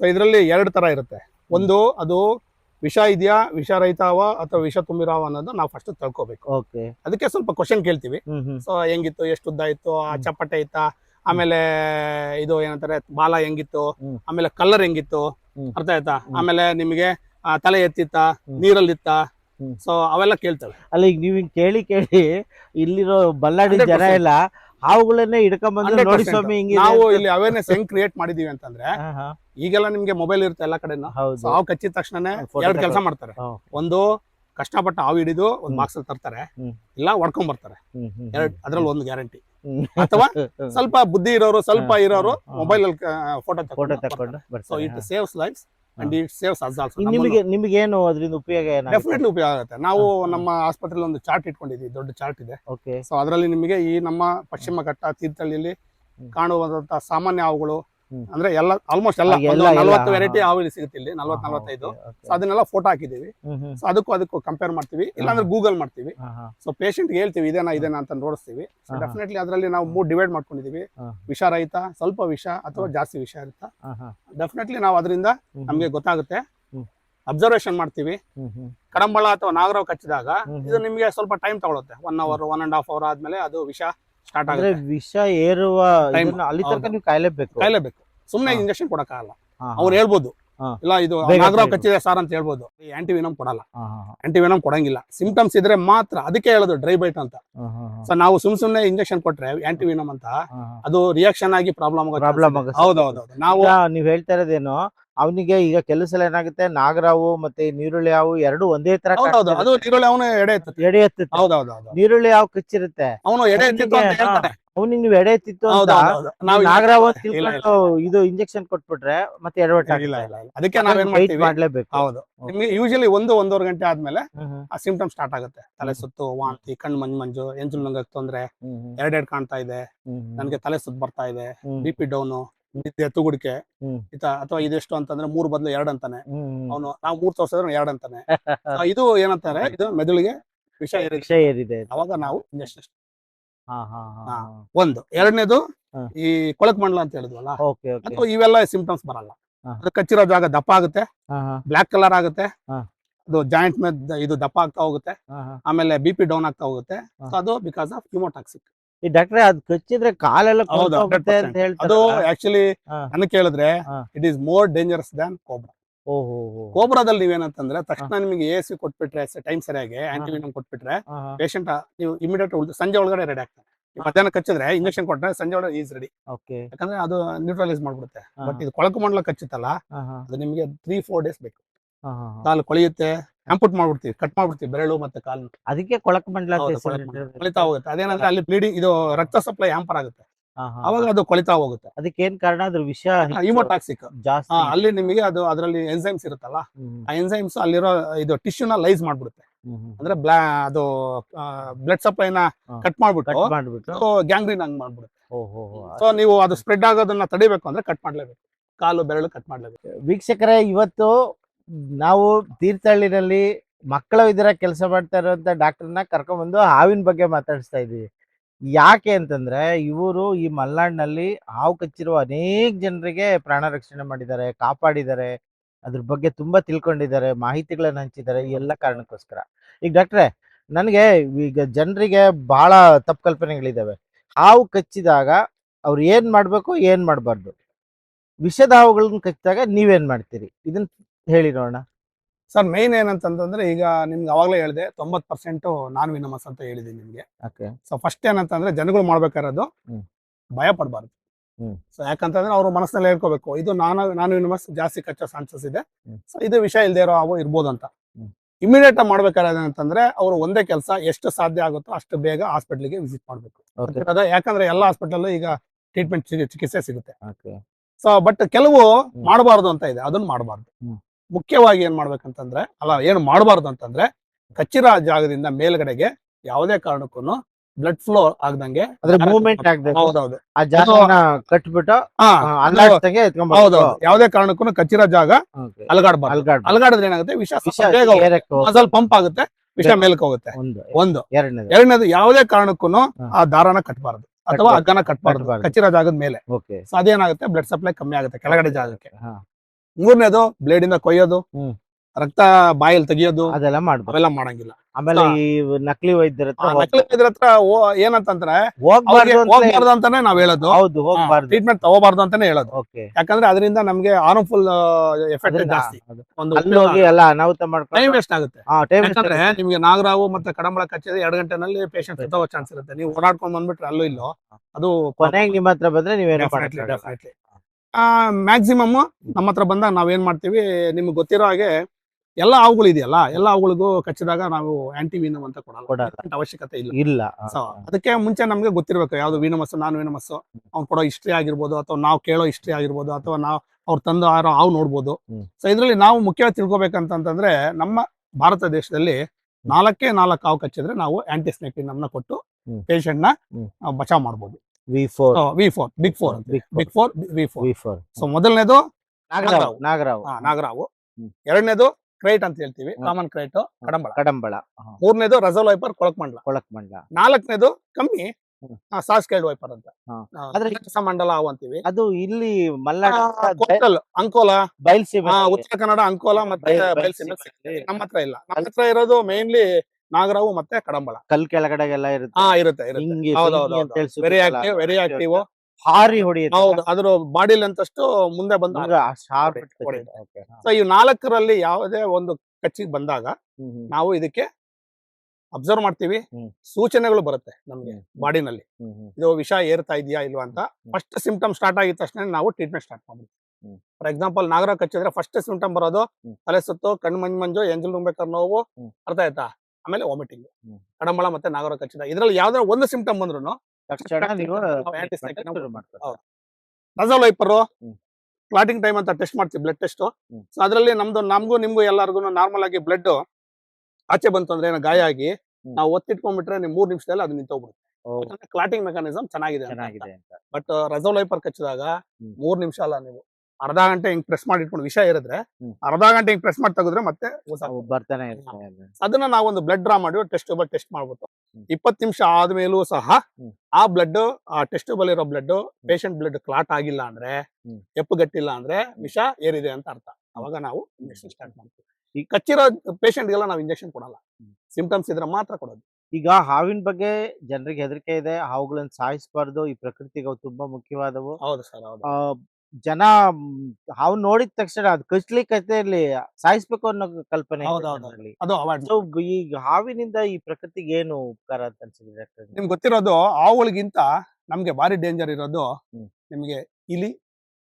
Speaker 1: ಸೊ ಇದರಲ್ಲಿ ಎರಡು ತರ ಇರುತ್ತೆ ಒಂದು ಅದು ವಿಷ ಇದೆಯಾ ವಿಷ ರೈತಾವ ಅಥವಾ ವಿಷ ತುಂಬಿರಾವ ಅನ್ನೋದು ನಾವು ಫಸ್ಟ್ ತಿಳ್ಕೊಬೇಕು
Speaker 2: ಓಕೆ
Speaker 1: ಅದಕ್ಕೆ ಸ್ವಲ್ಪ ಕ್ವಶನ್ ಕೇಳ್ತೀವಿ ಸೊ ಹೆಂಗಿತ್ತು ಎಷ್ಟು ಉದ್ದ ಇತ್ತು ಆ. ಚಪ್ಪಟೆ ಇತ್ತಾ ಆಮೇಲೆ ಇದು ಏನಂತಾರೆ ಬಾಲ ಹೆಂಗಿತ್ತು ಆಮೇಲೆ ಕಲರ್ ಹೆಂಗಿತ್ತು. ಅರ್ಥ ಆಯ್ತಾ ಆಮೇಲೆ ನಿಮಗೆ ತಲೆ ಎತ್ತಿತ್ತ. ನೀರಲ್ಲಿತ್ತ. ಸೊ ಅವೆಲ್ಲ ಕೇಳ್ತವೆ.
Speaker 2: ಅಲ್ಲ ಈಗ ನೀವ್ ಹಿಂಗ್ ಕೇಳಿ ಕೇಳಿ ಇಲ್ಲಿರೋ ಬಲ್ಲಾಡಿ ಜನ
Speaker 1: 100%.
Speaker 2: ಎಲ್ಲ ಹಾವುಗಳನ್ನೇ ಇಡ್ಕೊಂಡ್ ನೋಡಿ ಸ್ವಾಮಿ
Speaker 1: ನಾವು ಇಲ್ಲಿ ಅವೇರ್ನೆಸ್ ಹೆಂಗ್ ಕ್ರಿಯೇಟ್ ಮಾಡಿದೀವಿ ಅಂತಂದ್ರೆ. ಈಗೆಲ್ಲ ನಿಮ್ಗೆ ಮೊಬೈಲ್ ಇರುತ್ತೆ ಎಲ್ಲ ಕಡೆನೂ. ಹಾವು ಕಚ್ಚಿದ ತಕ್ಷಣನೇ ಎರಡು ಕೆಲಸ ಮಾಡ್ತಾರೆ. ಒಂದು ಕಷ್ಟಪಟ್ಟು ಹಾವು ಹಿಡಿದು ಒಂದ್
Speaker 2: ಮಾರ್ಕ್ಸ್
Speaker 1: ಬಾಕ್ಸ್ ಅಲ್ಲಿ ತರ್ತಾರೆ. ಇಲ್ಲ ಹೊಡ್ಕೊಂಡ್ ಬರ್ತಾರೆ. ಎರಡ್ ಅದ್ರಲ್ಲಿ ಒಂದು ಗ್ಯಾರಂಟಿ ಅಥವಾ ಸ್ವಲ್ಪ ಬುದ್ಧಿ ಇರೋರು ಸ್ವಲ್ಪ ಇರೋರು ಮೊಬೈಲ್ ಅಲ್ಲಿ photo so it saves lives and it saves us also
Speaker 2: ನಿಮಗೆ ನಿಮಗೆ ಏನು ಅದರಿಂದ ಉಪಯೋಗ
Speaker 1: ಡೆಫಿನೆಟ್ಲಿ ಉಪಯೋಗ ಆಗುತ್ತೆ ನಾವು. ನಮ್ಮ ಆಸ್ಪತ್ರೆಯಲ್ಲಿ ಒಂದು ಚಾರ್ಟ್ ಇಟ್ಕೊಂಡಿದ್ವಿ ದೊಡ್ಡ ಚಾರ್ಟ್ ಇದೆ
Speaker 2: ಓಕೆ
Speaker 1: ಸೊ ಅದರಲ್ಲಿ ನಿಮಗೆ ಈ ನಮ್ಮ ಪಶ್ಚಿಮ ಘಟ್ಟ ತೀರ್ಥಹಳ್ಳಿಯಲ್ಲಿ. ಕಾಣುವಂತ ಸಾಮಾನ್ಯ ಹಾವುಗಳು
Speaker 2: ಹ್ಮ್.
Speaker 1: ಅಂದ್ರೆ ಎಲ್ಲ ಆಲ್ಮೋಸ್ಟ್ ಎಲ್ಲ ನಲ್ವತ್ತು ವೆರೈಟಿ ಆವಿಲ್ ಸಿಗುತ್ತೆ ಇಲ್ಲಿ ನಲ್ವತ್ ನಲ್ವತ್ತೈದು ಸೊ ಅದನ್ನೆಲ್ಲ ಫೋಟೋ ಹಾಕಿದೀವಿ ಸೊ ಅದಕ್ಕೂ ಅದಕ್ಕೂ ಕಂಪೇರ್ ಮಾಡ್ತೀವಿ. ಇಲ್ಲಾಂದ್ರೆ ಗೂಗಲ್ ಮಾಡ್ತೀವಿ. ಸೊ ಪೇಷಂಟ್ ಹೇಳ್ತೀವಿ ಇದೇನಾ ಇದೇನಾ ಅಂತ ನೋಡಿಸ್ತೀವಿ. ಸೊ. ಡೆಫಿನೆಟ್ಲಿ ಅದರಲ್ಲಿ ನಾವು ಮೂರ್ ಡಿವೈಡ್ ಮಾಡ್ಕೊಂಡಿದೀವಿ ವಿಷ ಸ್ವಲ್ಪ ವಿಷ ಅಥವಾ ಜಾಸ್ತಿ ವಿಷ ಇರುತ್ತಾ? ಡೆಫಿನೆಟ್ಲಿ ನಾವು ಅದರಿಂದ ನಮ್ಗೆ ಗೊತ್ತಾಗುತ್ತೆ. ಅಬ್ಸರ್ವೇಷನ್ ಮಾಡ್ತೀವಿ. ಕಡಂಬಳ ಅಥವಾ ನಾಗರಾವ್ ಕಚ್ಚಿದಾಗ ಇದು ನಿಮಗೆ ಸ್ವಲ್ಪ ಟೈಮ್ ತಗೊಳುತ್ತೆ. One hour one and half hour ಆದ್ಮೇಲೆ ಅದು ವಿಷ ಸ್ಟಾರ್ಟ್ ಆಗುತ್ತೆ.
Speaker 2: ವಿಷ ಏರುವ ಅಲ್ಲಿ ತನಕ. ನೀವು ಕಾಯಲೇಬೇಕು.
Speaker 1: ಕಾಯಲೇಬೇಕು. ಸುಮ್ಮನೆ ಇಂಜೆಕ್ಷನ್ ಕೊಡಕ್ಕಾಗಲ್ಲ. ಅವ್ರು ಹೇಳ್ಬೋದು. ಇಲ್ಲ ಇದು
Speaker 2: ಆಗ್ರಹ
Speaker 1: ನಾಗರಾವ್ ಕಚ್ಚಿದೆ ಸರ್ ಅಂತ ಹೇಳ್ಬೋದು. ಆಂಟಿವಿನಮ್ ಕೊಡಲ್ಲ. ಆಂಟಿವಿನಮ್ ಕೊಡಂಗಿಲ್ಲ. ಸಿಂಪ್ಟಮ್ಸ್ ಇದ್ರೆ ಮಾತ್ರ ಅದಕ್ಕೆ ಹೇಳೋದು ಡ್ರೈ ಬೈಟ್ ಅಂತ. ಸೊ ನಾವು ಸುಮ್ ಸುಮ್ನೆ ಇಂಜೆಕ್ಷನ್ ಕೊಟ್ರೆ ಆಂಟಿವಿನಮ್ ಅಂತ. ಅದು ರಿಯಾಕ್ಷನ್ ಆಗಿ ಪ್ರಾಬ್ಲಮ್
Speaker 2: ಪ್ರಾಬ್ಲಮ್
Speaker 1: ಹೌದೌದು ನೀವು
Speaker 2: ನೀವ್ ಹೇಳ್ತಾ ಇರೋದೇನು ಅವನಿಗೆ ಈಗ ಕೆಲಸ ಏನಾಗುತ್ತೆ? ನಾಗರಾವು ಮತ್ತೆ ನೀರುಳ್ಳಿ ಹಾವು ಎರಡು ಒಂದೇ ತರ
Speaker 1: ಅದು ನೀರುಳ್ಳಿ ಅವನು ಎಡೆ ಎತ್ತುತ್ತೆ.
Speaker 2: ಎಡೆ ಎತ್ತುತ್ತೆ.
Speaker 1: ಹೌದೌದು
Speaker 2: ನೀರುಳ್ಳಿ ಹಾವು ಕಚ್ಚಿರುತ್ತೆ.
Speaker 1: ಅವನು ಎಡೆ ಎತ್ತಿತ್ತು ಅಂತ
Speaker 2: ಅವನಿಗೆ-
Speaker 1: ಹೇಳ್ತಾನೆ
Speaker 2: ಅವನಿಗೆ ನೀವು ಎಡೆ ಎತ್ತಿತ್ತು ಅಂತ ನಾಗರಾವು. ತಿಳ್ಕೊಂಡು ಇದು ಇಂಜೆಕ್ಷನ್ ಕೊಟ್ಬಿಟ್ರೆ ಮತ್ತೆ ಎಡವಟ್
Speaker 1: ಇಲ್ಲ ಇಲ್ಲ ಇಲ್ಲ. ಅದಕ್ಕೆ ನಾವೇನ್ ಮಾಡ್ತೀವಿ?
Speaker 2: ಮಾಡ್ಲೇಬೇಕು.
Speaker 1: ಹೌದು. ನಿಮ್ಗೆ ಯೂಶಲಿ ಒಂದು ಒಂದೂವರೆ ಗಂಟೆ ಆದ್ಮೇಲೆ ಆ ಸಿಂಪ್ಟಮ್ ಸ್ಟಾರ್ಟ್ ಆಗುತ್ತೆ. ತಲೆ ಸುತ್ತು ವಾಂತಿ ಕಣ್ಣು ಮಂಜು ಮಂಜು ಎಂಜಲ್ ನಂಗೆ ತೊಂದ್ರೆ ಎರಡೆರಡು ಕಾಣ್ತಾ ಇದೆ. ನನ್ಗೆ ತಲೆ ಸುತ್ತ ಬರ್ತಾ ಇದೆ.
Speaker 2: ಬಿಪಿ
Speaker 1: ಬಿ ಪಿ ಡೌನು ಎತ್ತುಗುಡಿಕೆ
Speaker 2: ತುಗುಡಿಕೆ
Speaker 1: ಇತ ಅಥವಾ ಇದೆಷ್ಟು ಅಂತಂದ್ರೆ ಮೂರ್ ಬದಲು ಎರಡ್ ಅಂತಾನೆ. ಅವನು ನಾವು ಮೂರ್ ತೋರ್ಸಿದ್ರೆ ಎರಡ್ ಅಂತಾನೆ. *laughs* ಇದು ಏನಂತಾರೆ? ಇದು ಮೆದುಳಿಗೆ ವಿಷ ಏರಿದೆ.
Speaker 2: ವಿಷ ಏರಿದೆ
Speaker 1: ಅವಾಗ ನಾವು ಇಂಜೆಕ್ಷನ್ ಒಂದು. ಎರಡನೇದು ಈ ಕೊಳಕ್ ಮಂಡಲ ಅಂತ ಹೇಳಿದ್ವಲ್ಲ? ಅಥವಾ ಇವೆಲ್ಲ ಸಿಂಪ್ಟಮ್ಸ್ ಬರಲ್ಲ. ಅದು ಕಚ್ಚಿರೋ ಜಾಗ ದಪ್ಪ ಆಗುತ್ತೆ. ಬ್ಲಾಕ್ ಕಲರ್ ಆಗುತ್ತೆ. ಅದು ಜಾಯಿಂಟ್ ಇದು ದಪ್ಪ ಆಗ್ತಾ ಹೋಗುತ್ತೆ. ಆಮೇಲೆ ಬಿ ಪಿ ಡೌನ್ ಆಗ್ತಾ ಹೋಗುತ್ತೆ. ಅದು ಬಿಕಾಸ್ ಆಫ್ ಹಿಮೋಟಾಕ್ಸಿಕ್
Speaker 2: ಈ ಡಾಕ್ಟ್ರೆ ಅದ್ ಕಚ್ಚಿದ್ರೆ ಕಾಲೆಲ್ಲ
Speaker 1: ಹೌದು,
Speaker 2: ಹೋಗುತ್ತೆ ಅಂತ
Speaker 1: 100%. ಅದು ಆಕ್ಚುಲಿ
Speaker 2: ಹಾ.
Speaker 1: ನನಗೆ ಕೇಳಿದ್ರೆ it is more dangerous than cobra
Speaker 2: ಓಹೋ
Speaker 1: ಕೋಬ್ರಾದಲ್ಲಿ ನೀವೇನಂತಂದ್ರೆ ತಕ್ಷಣ ನಿಮಗೆ ಎ ಸಿ ಕೊಟ್ಬಿಟ್ರೆ ಟೈಮ್ ಸರಿಯಾಗಿ ಆಂಟಿವಿನಮ್ ಕೊಟ್ಬಿಟ್ರೆ ಪೇಷಂಟ್ ನೀವು ಇಮಿಡಿಯೇಟ್ ಸಂಜೆ ಒಳಗಡೆ ರೆಡಿ ಆಗ್ತಾರೆ. ಮಧ್ಯಾಹ್ನ ಕಚ್ಚಿದ್ರೆ ಇಂಜೆಕ್ಷನ್ ಕೊಟ್ರೆ ಸಂಜೆ ಒಳಗೆ ಈಸ್ ರೆಡಿ ಯಾಕಂದ್ರೆ ಅದು ನ್ಯೂಟ್ರಲೈಸ್ ಮಾಡ್ಬಿಡುತ್ತೆ. ಬಟ್ ಇದು ಕೊಳಕು ಮಂಡಲ ಕಚ್ಚುತ್ತಲ್ಲ ಅದು ನಿಮಗೆ ತ್ರೀ ಫೋರ್ ಡೇಸ್ ಬೇಕು. ಕಾಲು ಕೊಳೆಯುತ್ತೆ ಆಂಪುಟ್ ಮಾಡ್ಬಿಡ್ತೀವಿ ಕಟ್ ಮಾಡ್ಬಿಡ್ತೀವಿ ಬೆರಳು ಮತ್ತೆ ಕಾಲು.
Speaker 2: ಅದಕ್ಕೆ ಕೊಳಕು ಮಂಡಲ.
Speaker 1: ಕೊಳಿತಾ ಹೋಗುತ್ತೆ. ಅದೇನಂದ್ರೆ ಅಲ್ಲಿ ಬ್ಲೀಡಿಂಗ್ ಇದು ರಕ್ತ ಸಪ್ಲೈ ಆಂಪರ್ ಆಗುತ್ತೆ. ಅವಾಗ ಅದು ಕೊಳಿತಾ ಹೋಗುತ್ತೆ.
Speaker 2: ಅದಕ್ಕೆ ಏನ್ ಕಾರಣ? ಅದ್ರ ವಿಷ
Speaker 1: ಹಿಮೋಟಾಕ್ಸಿಕ್
Speaker 2: ಜಾಸ್ತಿ.
Speaker 1: ಅಲ್ಲಿ ನಿಮಗೆ ಅದು ಅದರಲ್ಲಿ ಎನ್ಸೈಮ್ಸ್ ಇರುತ್ತಲ್ಲ ಆ ಎನ್ಸೈಮ್ಸ್ ಅಲ್ಲಿರೋ ಇದು ಟಿಶ್ಯೂನ ಲೈಸ್ ಮಾಡ್ಬಿಡುತ್ತೆ. ಅಂದ್ರೆ ಬ್ಲಾ ಅದು ಬ್ಲಡ್ ಸಪ್ಲೈನ. ಕಟ್ ಮಾಡ್ಬಿಟ್ಟು
Speaker 2: ಮಾಡ್ಬಿಟ್ಟು.
Speaker 1: ಗ್ಯಾಂಗ್ರೀನ್ ಹಂಗ್ ಮಾಡ್ಬಿಡುತ್ತೆ. ಸೊ ನೀವು ಅದು ಸ್ಪ್ರೆಡ್ ಆಗೋದನ್ನ ತಡಿಬೇಕು ಅಂದ್ರೆ ಕಟ್ ಮಾಡ್ಲೇಬೇಕು. ಕಾಲು ಬೆರಳು ಕಟ್ ಮಾಡ್ಲೇಬೇಕು.
Speaker 2: ವೀಕ್ಷಕರೇ ಇವತ್ತು ನಾವು ತೀರ್ಥಹಳ್ಳಿನಲ್ಲಿ ಮಕ್ಕಳ ಇದರ ಕೆಲಸ ಮಾಡ್ತಾ ಇರುವಂತ ಡಾಕ್ಟರ್ನ ಕರ್ಕೊಂಡ್ಬಂದು ಹಾವಿನ ಬಗ್ಗೆ ಮಾತಾಡಿಸ್ತಾ ಇದೀವಿ. ಯಾಕೆ ಅಂತಂದ್ರೆ ಇವರು ಈ ಮಲ್ನಾಡಿನಲ್ಲಿ ಹಾವು ಕಚ್ಚಿರುವ ಅನೇಕ ಜನರಿಗೆ ಪ್ರಾಣ ರಕ್ಷಣೆ ಮಾಡಿದ್ದಾರೆ, ಕಾಪಾಡಿದ್ದಾರೆ, ಅದ್ರ ಬಗ್ಗೆ ತುಂಬಾ ತಿಳ್ಕೊಂಡಿದ್ದಾರೆ, ಮಾಹಿತಿಗಳನ್ನ ಹಂಚಿದ್ದಾರೆ ಎಲ್ಲ ಕಾರಣಕ್ಕೋಸ್ಕರ. ಈಗ ಡಾಕ್ಟ್ರೆ ನನಗೆ ಈಗ ಜನರಿಗೆ ಬಹಳ ತಪ್ಪು ಕಲ್ಪನೆಗಳಿದಾವೆ. ಹಾವು ಕಚ್ಚಿದಾಗ ಅವ್ರು ಏನ್ ಮಾಡ್ಬೇಕು, ಏನ್ ಮಾಡಬಾರ್ದು? ವಿಷದ ಹಾವುಗಳನ್ನ ಕಚ್ಚಿದಾಗ ನೀವೇನ್ ಮಾಡ್ತೀರಿ? ಇದನ್ನ ಹೇಳಿ ನೋಡೋಣ.
Speaker 1: ಸರ್ ಮೇನ್ ಏನಂತಂದ್ರೆ ಈಗ ನಿಮ್ಗೆ ಅವಾಗಲೇ ಹೇಳಿದೆ ತೊಂಬತ್ ಪರ್ಸೆಂಟ್ ನಾನ್ ವಿನಮಸ್ ಅಂತ ಹೇಳಿದೀನಿ ನಿಮ್ಗೆ. ಸೊ ಫಸ್ಟ್ ಏನಂತಂದ್ರೆ ಜನಗಳು
Speaker 2: ಮಾಡ್ಬೇಕಾರದು.
Speaker 1: ಭಯ ಪಡಬಾರ್ದು. ಸೊ ಯಾಕಂತಂದ್ರೆ ಅವ್ರ ಮನಸ್ಸಿನಲ್ಲಿ ಹೇಳ್ಕೋಬೇಕು ಇದು ನಾನು ನಾನು ವಿನಮಸ್ ಜಾಸ್ತಿ ಕಚ್ಚೋ ಚಾನ್ಸಸ್ ಇದೆ. ಸೊ ಇದು ವಿಷಯ ಇಲ್ದೇ ಇರೋ ಅವು ಇರ್ಬೋದು ಅಂತ. ಇಮಿಡಿಯೇಟ್ ಆಗಿ ಮಾಡ್ಬೇಕಾದ್ರೆ ಅಂತಂದ್ರೆ ಅವರು ಒಂದೇ ಕೆಲಸ ಎಷ್ಟು ಸಾಧ್ಯ ಆಗುತ್ತೋ ಅಷ್ಟು ಬೇಗ ಹಾಸ್ಪಿಟ್ಲಿಗೆ ವಿಸಿಟ್ ಮಾಡ್ಬೇಕು. ಯಾಕಂದ್ರೆ ಎಲ್ಲ ಹಾಸ್ಪಿಟಲ್ ಈಗ ಟ್ರೀಟ್ಮೆಂಟ್ ಚಿಕಿತ್ಸೆ ಸಿಗುತ್ತೆ. ಸೊ ಬಟ್ ಕೆಲವು ಮಾಡಬಾರ್ದು ಅಂತ ಇದೆ ಅದನ್ನ ಮಾಡಬಾರ್ದು. ಮುಖ್ಯವಾಗಿ ಏನ್ ಮಾಡ್ಬೇಕಂತಂದ್ರೆ ಅಲ್ಲ ಏನು ಮಾಡಬಾರ್ದು ಅಂತಂದ್ರೆ ಕಚ್ಚಿರ ಜಾಗದಿಂದ ಮೇಲ್ಗಡೆಗೆ ಯಾವುದೇ ಕಾರಣಕ್ಕೂ ಬ್ಲಡ್ ಫ್ಲೋ ಆಗ್ದಂಗೆ
Speaker 2: ಅಂದ್ರೆ ಮೂವ್ಮೆಂಟ್
Speaker 1: ಹೌದೌದು.
Speaker 2: ಕಟ್ಬಿಟ್ಟು
Speaker 1: ಹೌದೌದು. ಯಾವುದೇ ಕಾರಣಕ್ಕೂ ಕಚ್ಚಿರೋ ಜಾಗ. ಅಲ್ಗಾಡ್ಬಾರ್ದು.
Speaker 2: ಅಲ್ಗಾಡ್
Speaker 1: ಅಲ್ಗಾಡಿದ್ರೆ ಏನಾಗುತ್ತೆ? ವಿಷ ಸ್ವಲ್ಪ ಪಂಪ್ ಆಗುತ್ತೆ ವಿಷ ಮೇಲ್ಕ್ ಹೋಗುತ್ತೆ.
Speaker 2: ಒಂದು. ಎರಡನೇದು.
Speaker 1: ಯಾವುದೇ ಕಾರಣಕ್ಕೂ ಆ ದಾರನ ಕಟ್ಬಾರ್ದು. ಅಥವಾ
Speaker 2: ಅಗ್ಗನ
Speaker 1: ಹಗ್ಗನ ಕಟ್ಬಾರ್ದು. ಕಚ್ಚಿರೋ ಜಾಗದ ಮೇಲೆ. ಅದೇನಾಗುತ್ತೆ? ಬ್ಲಡ್ ಸಪ್ಲೈ ಕಮ್ಮಿ ಆಗುತ್ತೆ ಕೆಳಗಡೆ ಜಾಗಕ್ಕೆ. ಮೂರನೇದು ಬ್ಲೇಡ್ ಇಂದ ಕೊಯ್ಯೋದು
Speaker 2: ಹ್ಮ್.
Speaker 1: ರಕ್ತ ಬಾಯಲ್ಲಿ ತೆಗಿಯೋದು
Speaker 2: ಅದೆಲ್ಲ ಮಾಡ್ಬೋದು.
Speaker 1: ಅವೆಲ್ಲ ಮಾಡಂಗಿಲ್ಲ.
Speaker 2: ಆಮೇಲೆ ಈ ನಕಲಿ ವೈದ್ಯರ ಹತ್ರ
Speaker 1: ಆ
Speaker 2: ಹೋಗ್-
Speaker 1: ನಕಲಿ ಇದ್ರ ಹತ್ರ ಓ- ಏನಂತಂದ್ರೆ
Speaker 2: ಹೋಗ್ಬಾರ್ದು
Speaker 1: ಅವ್ರಿಗೆ
Speaker 2: ಅಂತ
Speaker 1: ಹೋಗ್ಬಾರ್ದು ಅಂತಾನೆ ನಾವ್ ಹೇಳೋದು.
Speaker 2: ಹೌದು ಹೋಗ್ಬಾರ್ದು.
Speaker 1: ಟ್ರೀಟ್ಮೆಂಟ್ ತಗೋಬಾರ್ದು ಅಂತಾನೆ ಹೇಳೋದು.
Speaker 2: ಓಕೆ.
Speaker 1: ಯಾಕಂದ್ರೆ ಅದರಿಂದ ನಮ್ಗೆ ಹಾರ್ಮ್ಫುಲ್ ಎಫೆಕ್ಟ್ ಜಾಸ್ತಿ. ಒಂದು
Speaker 2: ಅಲ್ಲಿ ಹೋಗಿ ಎಲ್ಲ ಅನಾಹುತ
Speaker 1: ಟೈಮ್ ವೇಸ್ಟ್ ಆಗುತ್ತೆ.
Speaker 2: ಹಾ ಟೈಮ್
Speaker 1: ಯಾಕಂದ್ರೆ ನಿಮ್ಗೆ ನಾಗರಾವು ಮತ್ತೆ ಕಡಂಬಳ ಕಚ್ಚಿದ್ರೆ ಎರಡು ಗಂಟೆನಲ್ಲಿ ಪೇಷಂಟ್ ಸತ್ತೋಗೋ ಚಾನ್ಸ್ ಇರುತ್ತೆ. ನೀವು ಓಡಾಡ್ಕೊಂಡ್ ಬಂದ್ಬಿಟ್ರೆ ಅಲ್ಲೂ ಇಲ್ಲೋ ಅದು
Speaker 2: ಕೊನೆಗೆ ನಿಮ್ಮ ಹತ್ರ ಬಂದ್ರೆ ನೀವೇನು.
Speaker 1: ಡೆಫಿನೆಟ್ಲಿ ಮ್ಯಾಕ್ಸಿಮಮ್ ನಮ್ಮ ಹತ್ರ ಬಂದಾಗ ನಾವೇನ್ ಮಾಡ್ತೀವಿ ನಿಮ್ಗೆ ಗೊತ್ತಿರೋ ಹಾಗೆ ಎಲ್ಲ ಹಾವುಗಳು ಇದೆಯಲ್ಲ ಎಲ್ಲ ಹಾವುಗಳಿಗೂ ಕಚ್ಚಿದಾಗ ನಾವು ಆಂಟಿ ವೀನಮ್ ಅಂತ ಕೊಡಲ್ಲ. ಅವಶ್ಯಕತೆ ಇಲ್ಲ.
Speaker 2: ಇಲ್ಲ.
Speaker 1: ಸೊ ಅದಕ್ಕೆ ಮುಂಚೆ ನಮ್ಗೆ ಗೊತ್ತಿರ್ಬೇಕು ಯಾವ್ದು ವೀನಮಸ್ಸು ನಾನ್ ವೀನಮಸ್ಸು ಅವ್ನು ಕೊಡೋ ಹಿಸ್ಟ್ರಿ ಆಗಿರ್ಬೋದು ಅಥವಾ ನಾವು ಕೇಳೋ ಹಿಸ್ಟ್ರಿ ಆಗಿರ್ಬೋದು ಅಥವಾ ನಾವು ಅವ್ರು ತಂದು ಆರೋ ಹಾವು ನೋಡ್ಬೋದು. ಸೊ ಇದ್ರಲ್ಲಿ ನಾವು ಮುಖ್ಯವಾಗಿ ತಿಳ್ಕೊಬೇಕಂತಂದ್ರೆ ನಮ್ಮ ಭಾರತ ದೇಶದಲ್ಲಿ ನಾಲ್ಕೇ ನಾಲ್ಕು ಹಾವು ಕಚ್ಚಿದ್ರೆ ನಾವು ಆಂಟಿ ಸ್ನೇಕ್ ನಮ್ನ ಕೊಟ್ಟು. ಪೇಷಂಟ್ನ ಬಚಾವ್ ಮಾಡ್ಬೋದು.
Speaker 2: V four
Speaker 1: V four big four big four V four
Speaker 2: V four
Speaker 1: so ಮೊದಲನೇದು
Speaker 2: ನಾಗರಾವ್.
Speaker 1: ನಾಗರಾವ್.
Speaker 2: ನಾಗರಾವ್.
Speaker 1: ಎರಡನೇದು ಕ್ರೈಟ್ ಅಂತ ಹೇಳ್ತೀವಿ. ಕಾಮನ್ ಕ್ರೈಟ್ ಕಡಂಬಳ.
Speaker 2: ಕಡಂಬಳ.
Speaker 1: ಮೂರನೇದು ರಸಲ್ ವೈಪರ್ ಕೊಳಕ್ಮಂಡಲ.
Speaker 2: ಕೊಳಕ್ ಮಂಡಲ
Speaker 1: ನಾಲ್ಕನೇದು ಕಮ್ಮಿ. ಸಾಸ್ಕೇಡ್ ವೈಪರ್ ಅಂತ. ಮಂಡಲ ಹಾವು ಅಂತೀವಿ.
Speaker 2: ಅದು ಇಲ್ಲಿ ಮಲ್ನಾಡ್
Speaker 1: ಅಂಕೋಲ.
Speaker 2: ಬಯಲ್ಸೀಮೆ
Speaker 1: ಉತ್ತರ ಕನ್ನಡ ಅಂಕೋಲ ಮತ್ತೆ
Speaker 2: ಬಯಲ್-
Speaker 1: ಬಯಲ್ಸೀಮೆ ನಮ್ಮ ಹತ್ರ ಇಲ್ಲ. ನಮ್ಮ ಹತ್ರ ಇರೋದು ಮೇನ್ಲಿ ನಾಗರಾವು ಮತ್ತೆ ಕಡಂಬಳ.
Speaker 2: ಕಲ್ ಕೆಳಗಡೆಗೆಲ್ಲ ಇರುತ್ತೆ.
Speaker 1: ಹಾ ಇರುತ್ತೆ ಇರುತ್ತೆ. ವೆರಿ ಆಕ್ಟಿವ್ ವೆರಿ ಆಕ್ಟಿವ್
Speaker 2: ಹಾರಿ ಹೊಡಿಯುತ್ತೆ.
Speaker 1: ಹೌದು ಅದ್ರ ಬಾಡಿ ಲೆಂತ್ ಅಷ್ಟು ಮುಂದೆ
Speaker 2: ಬಂದಾಗ.
Speaker 1: ಸೊ ಈ ನಾಲ್ಕರಲ್ಲಿ ಯಾವುದೇ ಒಂದು ಕಚ್ಚಿಗೆ ಬಂದಾಗ ನಾವು ಇದಕ್ಕೆ ಅಬ್ಸರ್ವ್ ಮಾಡ್ತೀವಿ. ಸೂಚನೆಗಳು ಬರುತ್ತೆ ನಮ್ಗೆ ಬಾಡಿನಲ್ಲಿ. ಇದು ವಿಷ ಏರ್ತಾ ಇದೆಯಾ ಇಲ್ವಾ ಅಂತ ಫಸ್ಟ್ ಸಿಂಪ್ಟಮ್ ಸ್ಟಾರ್ಟ್ ಆಗಿದ ತಕ್ಷಣ ನಾವು ಟ್ರೀಟ್ಮೆಂಟ್ ಸ್ಟಾರ್ಟ್ ಮಾಡ್ತೀವಿ ಫಾರ್ ಎಕ್ಸಾಂಪಲ್ ನಾಗರ ಕಚ್ಚಿದ್ರೆ ಫಸ್ಟ್ ಸಿಂಪ್ಟಮ್ ಬರೋದು. ತಲೆ ಸುತ್ತು ಕಣ್ಣು ಮಂಜು ಮಂಜು ಎಂಜಲ್ ನೋವು ಅರ್ಥ ಆಯ್ತಾ? ಆಮೇಲೆ ವಾಮಿಟಿಂಗ್. ಕಡಂಬಳ ಮತ್ತೆ ನಾಗರ ಕಚ್ಚಿದ. ಇದ್ರಲ್ಲಿ ಯಾವ್ದಾದ್ರು ಒಂದು ಸಿಂಪ್ಟಮ್ ಬಂದ್ರು ನಜಲ್ ವೈಪರ್ ಕ್ಲಾಟಿಂಗ್ ಟೈಮ್ ಅಂತ ಟೆಸ್ಟ್ ಮಾಡ್ತೀವಿ ಬ್ಲಡ್ ಟೆಸ್ಟ್. ಸೊ ಅದರಲ್ಲಿ ನಮ್ದು ನಮಗೂ ನಿಮ್ಗೂ ಎಲ್ಲರಿಗೂ ನಾರ್ಮಲ್ ಆಗಿ ಬ್ಲಡ್ ಆಚೆ ಬಂತು ಅಂದ್ರೆ ಏನೋ ಗಾಯ ಆಗಿ. ನಾವು ಒತ್ತಿಟ್ಕೊಂಡ್ಬಿಟ್ರೆ ನೀವು ಮೂರ್ ನಿಮಿಷದಲ್ಲಿ ಅದು ನಿಂತೋಗ್ಬಿಡುತ್ತೆ. ಕ್ಲಾಟಿಂಗ್ ಮೆಕಾನಿಸಮ್ ಚೆನ್ನಾಗಿದೆ ಬಟ್ ರಜೋಲ್ ವೈಪರ್ ಕಚ್ಚಿದಾಗ. ಮೂರ್ ನಿಮಿಷ ಅಲ್ಲ ನೀವು. ಅರ್ಧ ಗಂಟೆ ಹಿಂಗ್ ಪ್ರೆಸ್ ಮಾಡಿ ಇಟ್ಕೊಂಡು ವಿಷಯ ಇರಿದ್ರೆ ಅರ್ಧ ಗಂಟೆ ಹಿಂಗ್ ಪ್ರೆಸ್ ಮಾಡಿ ತೆಗೆದ್ರೆ ಮತ್ತೆ
Speaker 2: ಬರ್ತಾನೆ
Speaker 1: ಅದನ್ನ ನಾವೊಂದು ಬ್ಲಡ್ ಡ್ರಾ ಮಾಡಿ ಟೆಸ್ಟ್ ಟ್ಯೂಬಲ್ ಟೆಸ್ಟ್ ಮಾಡ್ಬಿಟ್ಟು
Speaker 2: ಇಪ್ಪತ್
Speaker 1: ಇಪ್ಪತ್ತು ನಿಮಿಷ ಆದ್ಮೇಲೂ ಸಹ ಆ ಬ್ಲಡ್ ಆ ಟೆಸ್ಟ್ ಟ್ಯೂಬಲ್ ಇರೋ ಬ್ಲಡ್ ಪೇಷಂಟ್ ಬ್ಲಡ್ ಕ್ಲಾಟ್ ಆಗಿಲ್ಲ ಅಂದ್ರೆ
Speaker 2: ಹ್ಮ್.
Speaker 1: ಎಪ್ಪು ಗಟ್ಟಿಲ್ಲ ಅಂದ್ರೆ ವಿಷ ಏರಿದೆ ಅಂತ ಅರ್ಥ. ಅವಾಗ ನಾವು ಇಂಜೆಕ್ಷನ್ ಸ್ಟಾರ್ಟ್ ಮಾಡ್ತೀವಿ. ಈ ಕಚ್ಚಿರೋ ಪೇಷಂಟ್ಗೆಲ್ಲ ನಾವು ಇಂಜೆಕ್ಷನ್ ಕೊಡಲ್ಲ. ಸಿಂಪ್ಟಮ್ಸ್ ಇದ್ರೆ ಮಾತ್ರ ಕೊಡೋದು.
Speaker 2: ಈಗ ಹಾವಿನ ಬಗ್ಗೆ ಜನರಿಗೆ ಹೆದರಿಕೆ ಇದೆ ಹಾವುಗಳನ್ನ ಸಾಯಿಸಬಾರ್ದು ಈ ಪ್ರಕೃತಿಗೆ ಅವು ತುಂಬಾ ಮುಖ್ಯವಾದವು.
Speaker 1: ಹೌದು ಸರ್
Speaker 2: ಜನ ಅವ್ ಹಾವು ನೋಡಿದ ತಕ್ಷಣ ಅದು ಕಚ್ಲಿಕ್ಕೆ ಇಲ್ಲಿ ಸಾಯಿಸ್ಬೇಕು ಅನ್ನೋ ಕಲ್ಪನೆ ಇದೆ.
Speaker 1: ಅದು
Speaker 2: So, ಈಗ ಹಾವಿನಿಂದ ಈ ಪ್ರಕೃತಿಗೆ ಏನು ಉಪಕಾರ ಅಂತ ಅನ್ಸಿದ್ರೆ ಡಾಕ್ಟರ್ ನಿಮ್ಗೆ?
Speaker 1: ಗೊತ್ತಿರೋದು ಹಾವುಗಳಿಗಿಂತ ನಮ್ಗೆ ಭಾರಿ ಡೇಂಜರ್ ಇರೋದು
Speaker 2: ಹ್ಮ್.
Speaker 1: ನಿಮ್ಗೆ ಇಲಿ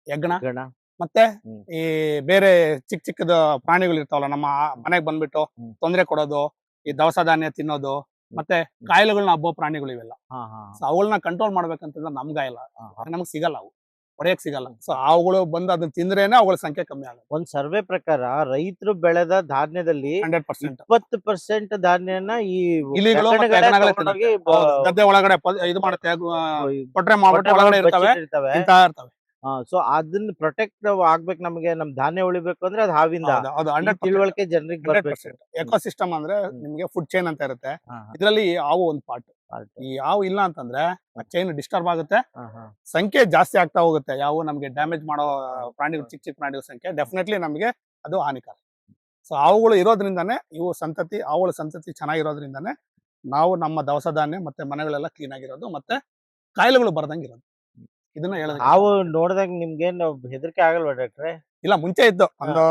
Speaker 1: ಹೆಗ್ಗಣ
Speaker 2: ಗಣ
Speaker 1: ಮತ್ತೆ
Speaker 2: ಹ್ಮ್.
Speaker 1: ಈ ಬೇರೆ ಚಿಕ್ಕ ಚಿಕ್ಕದ ಪ್ರಾಣಿಗಳು ಇರ್ತಾವಲ್ಲ ನಮ್ಮ ಮನೆಗೆ ಬಂದ್ಬಿಟ್ಟು
Speaker 2: ಹ್ಮ್.
Speaker 1: ತೊಂದರೆ ಕೊಡೋದು ಈ ದವಸ ಧಾನ್ಯ ತಿನ್ನೋದು ಮತ್ತೆ ಕಾಯಿಲೆಗಳನ್ನ ಹಬ್ಬೋ ಪ್ರಾಣಿಗಳು ಇವೆಲ್ಲ
Speaker 2: ಹಾ ಹಾ
Speaker 1: ಸೊ ಅವುಗಳನ್ನ ಕಂಟ್ರೋಲ್ ಮಾಡ್ಬೇಕಂತಂದ್ರೆ ನಮ್ಗಾಯಿಲ್ಲ
Speaker 2: ಹಾ, ಹಾ.
Speaker 1: ನಮ್ಗೆ ಸಿಗಲ್ಲ ಅವು ಹೊಡೆಯಕ್ ಸಿಗಲ್ಲ. ಸೊ ಅವುಗಳು ಬಂದು ಅದನ್ನ ತಿಂದ್ರೇನೆ ಅವುಗಳ ಸಂಖ್ಯೆ ಕಮ್ಮಿ ಆಗುತ್ತೆ.
Speaker 2: ಒಂದ್ ಸರ್ವೆ ಪ್ರಕಾರ ರೈತರು ಬೆಳೆದ ಧಾನ್ಯದಲ್ಲಿ
Speaker 1: ಹಂಡ್ರೆಡ್ ಪರ್ಸೆಂಟ್.
Speaker 2: ಇಪ್ಪತ್ತು ಪರ್ಸೆಂಟ್ ಧಾನ್ಯನ ಈ
Speaker 1: ಇಲಿಗಳು ಮತ್ತೆ
Speaker 2: ಹೆಗ್ಗಣಗಳೇ
Speaker 1: ಹೆಗ್ಗಣಗಳೇ
Speaker 2: ತಗೊಂಡೋಗಿ
Speaker 1: ತಿನ್ನುತ್ತೆ. ಹೌದು, ಗದ್ದೆ ಒಳಗಡೆ ಇದು ಮಾಡುತ್ತೆ. ಕೊಟ್ರೆ ಮಾಡ್ಬಿಟ್ಟು ಒಳಗಡೆ ಇರ್ತವೆ. ತಿಂತಾ ಇರ್ತವೆ.
Speaker 2: ಸೊ ಅದನ್ನ ಪ್ರೊಟೆಕ್ಟ್ ಆಗ್ಬೇಕು ನಮಗೆ ನಮ್ ಧಾನ್ಯ ಉಳಿಬೇಕು ಅಂದ್ರೆ ಅದು ಹಾವಿಂದ. ತಿಳುವಳಿಕೆ ಜನರಿಗೆ ಬರ್ಬೇಕು.
Speaker 1: ಎಕೋಸಿಸ್ಟಮ್ ಅಂದ್ರೆ. ನಿಮ್ಗೆ ಫುಡ್ ಚೈನ್ ಅಂತ ಇರುತ್ತೆ. ಇದರಲ್ಲಿ ಹಾವು ಒಂದು ಪಾರ್ಟ್. ಈ ಹಾವು ಇಲ್ಲ ಅಂತಂದ್ರೆ ಚೈನ್ ಡಿಸ್ಟರ್ಬ್ ಆಗುತ್ತೆ. ಸಂಖ್ಯೆ ಜಾಸ್ತಿ ಆಗ್ತಾ ಹೋಗುತ್ತೆ. ಯಾವ ನಮ್ಗೆ ಡ್ಯಾಮೇಜ್ ಮಾಡೋ ಪ್ರಾಣಿಗಳು ಚಿಕ್ಕ ಚಿಕ್ಕ ಪ್ರಾಣಿಗಳ ಸಂಖ್ಯೆ ಡೆಫಿನೆಟ್ಲಿ ನಮಗೆ ಅದು ಹಾನಿಕಾರ. ಸೊ ಹಾವುಗಳು ಇರೋದ್ರಿಂದಾನೆ ಇವು ಸಂತತಿ ಹಾವುಗಳ ಸಂತತಿ ಚೆನ್ನಾಗಿರೋದ್ರಿಂದಾನೆ ನಾವು ನಮ್ಮ ದವಸ ಧಾನ್ಯ ಮತ್ತೆ ಮನೆಗಳೆಲ್ಲ ಕ್ಲೀನ್ ಆಗಿರೋದು ಮತ್ತೆ ಕಾಯಿಲೆಗಳು ಬರ್ದಂಗೆ ಇರೋದು. ಇದನ್ನ ಹೇಳೋದು
Speaker 2: ನಾವು ನೋಡಿದಾಗ ನಿಮ್ಗೇನು ಹೆದರಿಕೆ ಆಗಲ್ವಾ ಡಾಕ್ಟ್ರೆ?
Speaker 1: ಇಲ್ಲ ಮುಂಚೆ ಇದ್ದು. ಒಂದು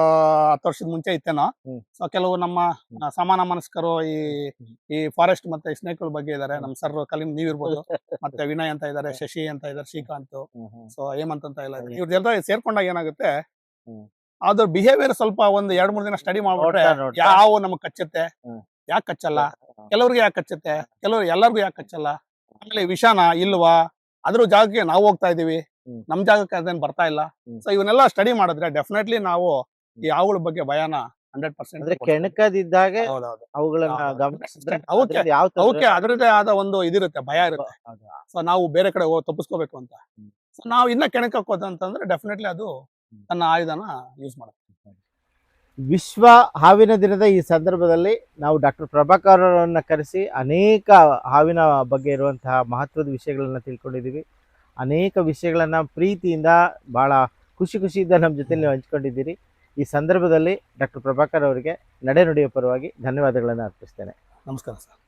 Speaker 1: ಹತ್ತು ವರ್ಷದ ಮುಂಚೆ ಇತ್ತೇನೋ. ಸೊ ಕೆಲವು ನಮ್ಮ ಸಮಾನ ಮನಸ್ಕರು ಈ ಈ ಫಾರೆಸ್ಟ್ ಮತ್ತೆ ಸ್ನೇಕ್ಗಳ ಬಗ್ಗೆ ಇದಾರೆ. ನಮ್ ಸರ್ ಕಲಿ ನೀವ್ ಇರ್ಬೋದು *laughs* ಮತ್ತೆ ವಿನಯ್ ಅಂತ ಇದಾರೆ ಶಶಿ ಅಂತ ಇದಾರೆ ಶ್ರೀಕಾಂತ್. ಸೊ ಹೇಮಂತ್ ಅಂತ ಇಲ್ಲ ಇವ್ರ ಸೇರ್ಕೊಂಡಾಗ ಏನಾಗುತ್ತೆ. ಅದ್ರ ಬಿಹೇವಿಯರ್ ಸ್ವಲ್ಪ ಒಂದ್ ಎರಡ್ ಮೂರ್ ದಿನ ಸ್ಟಡಿ ಮಾಡ್ಬಿಟ್ರೆ ಯಾವ ನಮಗ್ ಕಚ್ಚುತ್ತೆ. ಯಾಕೆ ಕಚ್ಚಲ್ಲ ಕೆಲವ್ರಿಗೆ ಯಾಕೆ ಕಚ್ಚುತ್ತೆ ಕೆಲವ್ರು ಎಲ್ಲರಿಗೂ ಯಾಕೆ ಕಚ್ಚಲ್ಲ ಆಮೇಲೆ ವಿಷಾನ ಇಲ್ವಾ? ಅದ್ರ ಜಾಗಕ್ಕೆ ನಾವು ಹೋಗ್ತಾ ಇದೀವಿ. ನಮ್ ಜಾಗಕ್ಕೆ ಅದೇನ್ ಬರ್ತಾ ಇಲ್ಲ. ಸೊ ಇವನ್ನೆಲ್ಲ ಸ್ಟಡಿ ಮಾಡಿದ್ರೆ ಡೆಫಿನೆಟ್ಲಿ ನಾವು ಈ ಬಗ್ಗೆ ಭಯನ ಹಂಡ್ರೆಡ್ ಪರ್ಸೆಂಟ್
Speaker 2: ಅಂದ್ರೆ ಕೆಣಕದಿದ್ದಾಗ
Speaker 1: ಅವಕ್ಕೆ- ಅದರದೇ ಆದ ಒಂದು ಇದಿರುತ್ತೆ ಭಯ ಇರುತ್ತೆ. ಸೊ ನಾವು ಬೇರೆ ಕಡೆ ಹೋಗಿ ತಪ್ಪಿಸ್ಕೋಬೇಕು ಅಂತ. ಸೊ ನಾವು ಇನ್ನ ಕೆಣಕಕ್ಕೆ ಹೋದಂತಂದ್ರೆ ಡೆಫಿನೆಟ್ಲಿ ಅದು ತನ್ನ ಆಯುಧನ ಯೂಸ್ ಮಾಡುತ್ತೆ
Speaker 2: ವಿಶ್ವ ಹಾವಿನ ದಿನದ ಈ ಸಂದರ್ಭದಲ್ಲಿ ನಾವು ಡಾಕ್ಟರ್ ಪ್ರಭಾಕರ್ ಅವರನ್ನು ಕರೆಸಿ ಅನೇಕ ಹಾವಿನ ಬಗ್ಗೆ ಇರುವಂತಹ ಮಹತ್ವದ ವಿಷಯಗಳನ್ನು ತಿಳ್ಕೊಂಡಿದ್ದೀವಿ. ಅನೇಕ ವಿಷಯಗಳನ್ನು ಪ್ರೀತಿಯಿಂದ ಭಾಳ ಖುಷಿ ಖುಷಿಯಿಂದ ನಮ್ಮ ಜೊತೆಯಲ್ಲಿ ಹಂಚ್ಕೊಂಡಿದ್ದೀರಿ. ಈ ಸಂದರ್ಭದಲ್ಲಿ ಡಾಕ್ಟರ್ ಪ್ರಭಾಕರ್ ಅವರಿಗೆ ನಡೆನುಡಿಯ ಪರವಾಗಿ ಧನ್ಯವಾದಗಳನ್ನು ಅರ್ಪಿಸ್ತೇನೆ.
Speaker 1: ನಮಸ್ಕಾರ ಸರ್.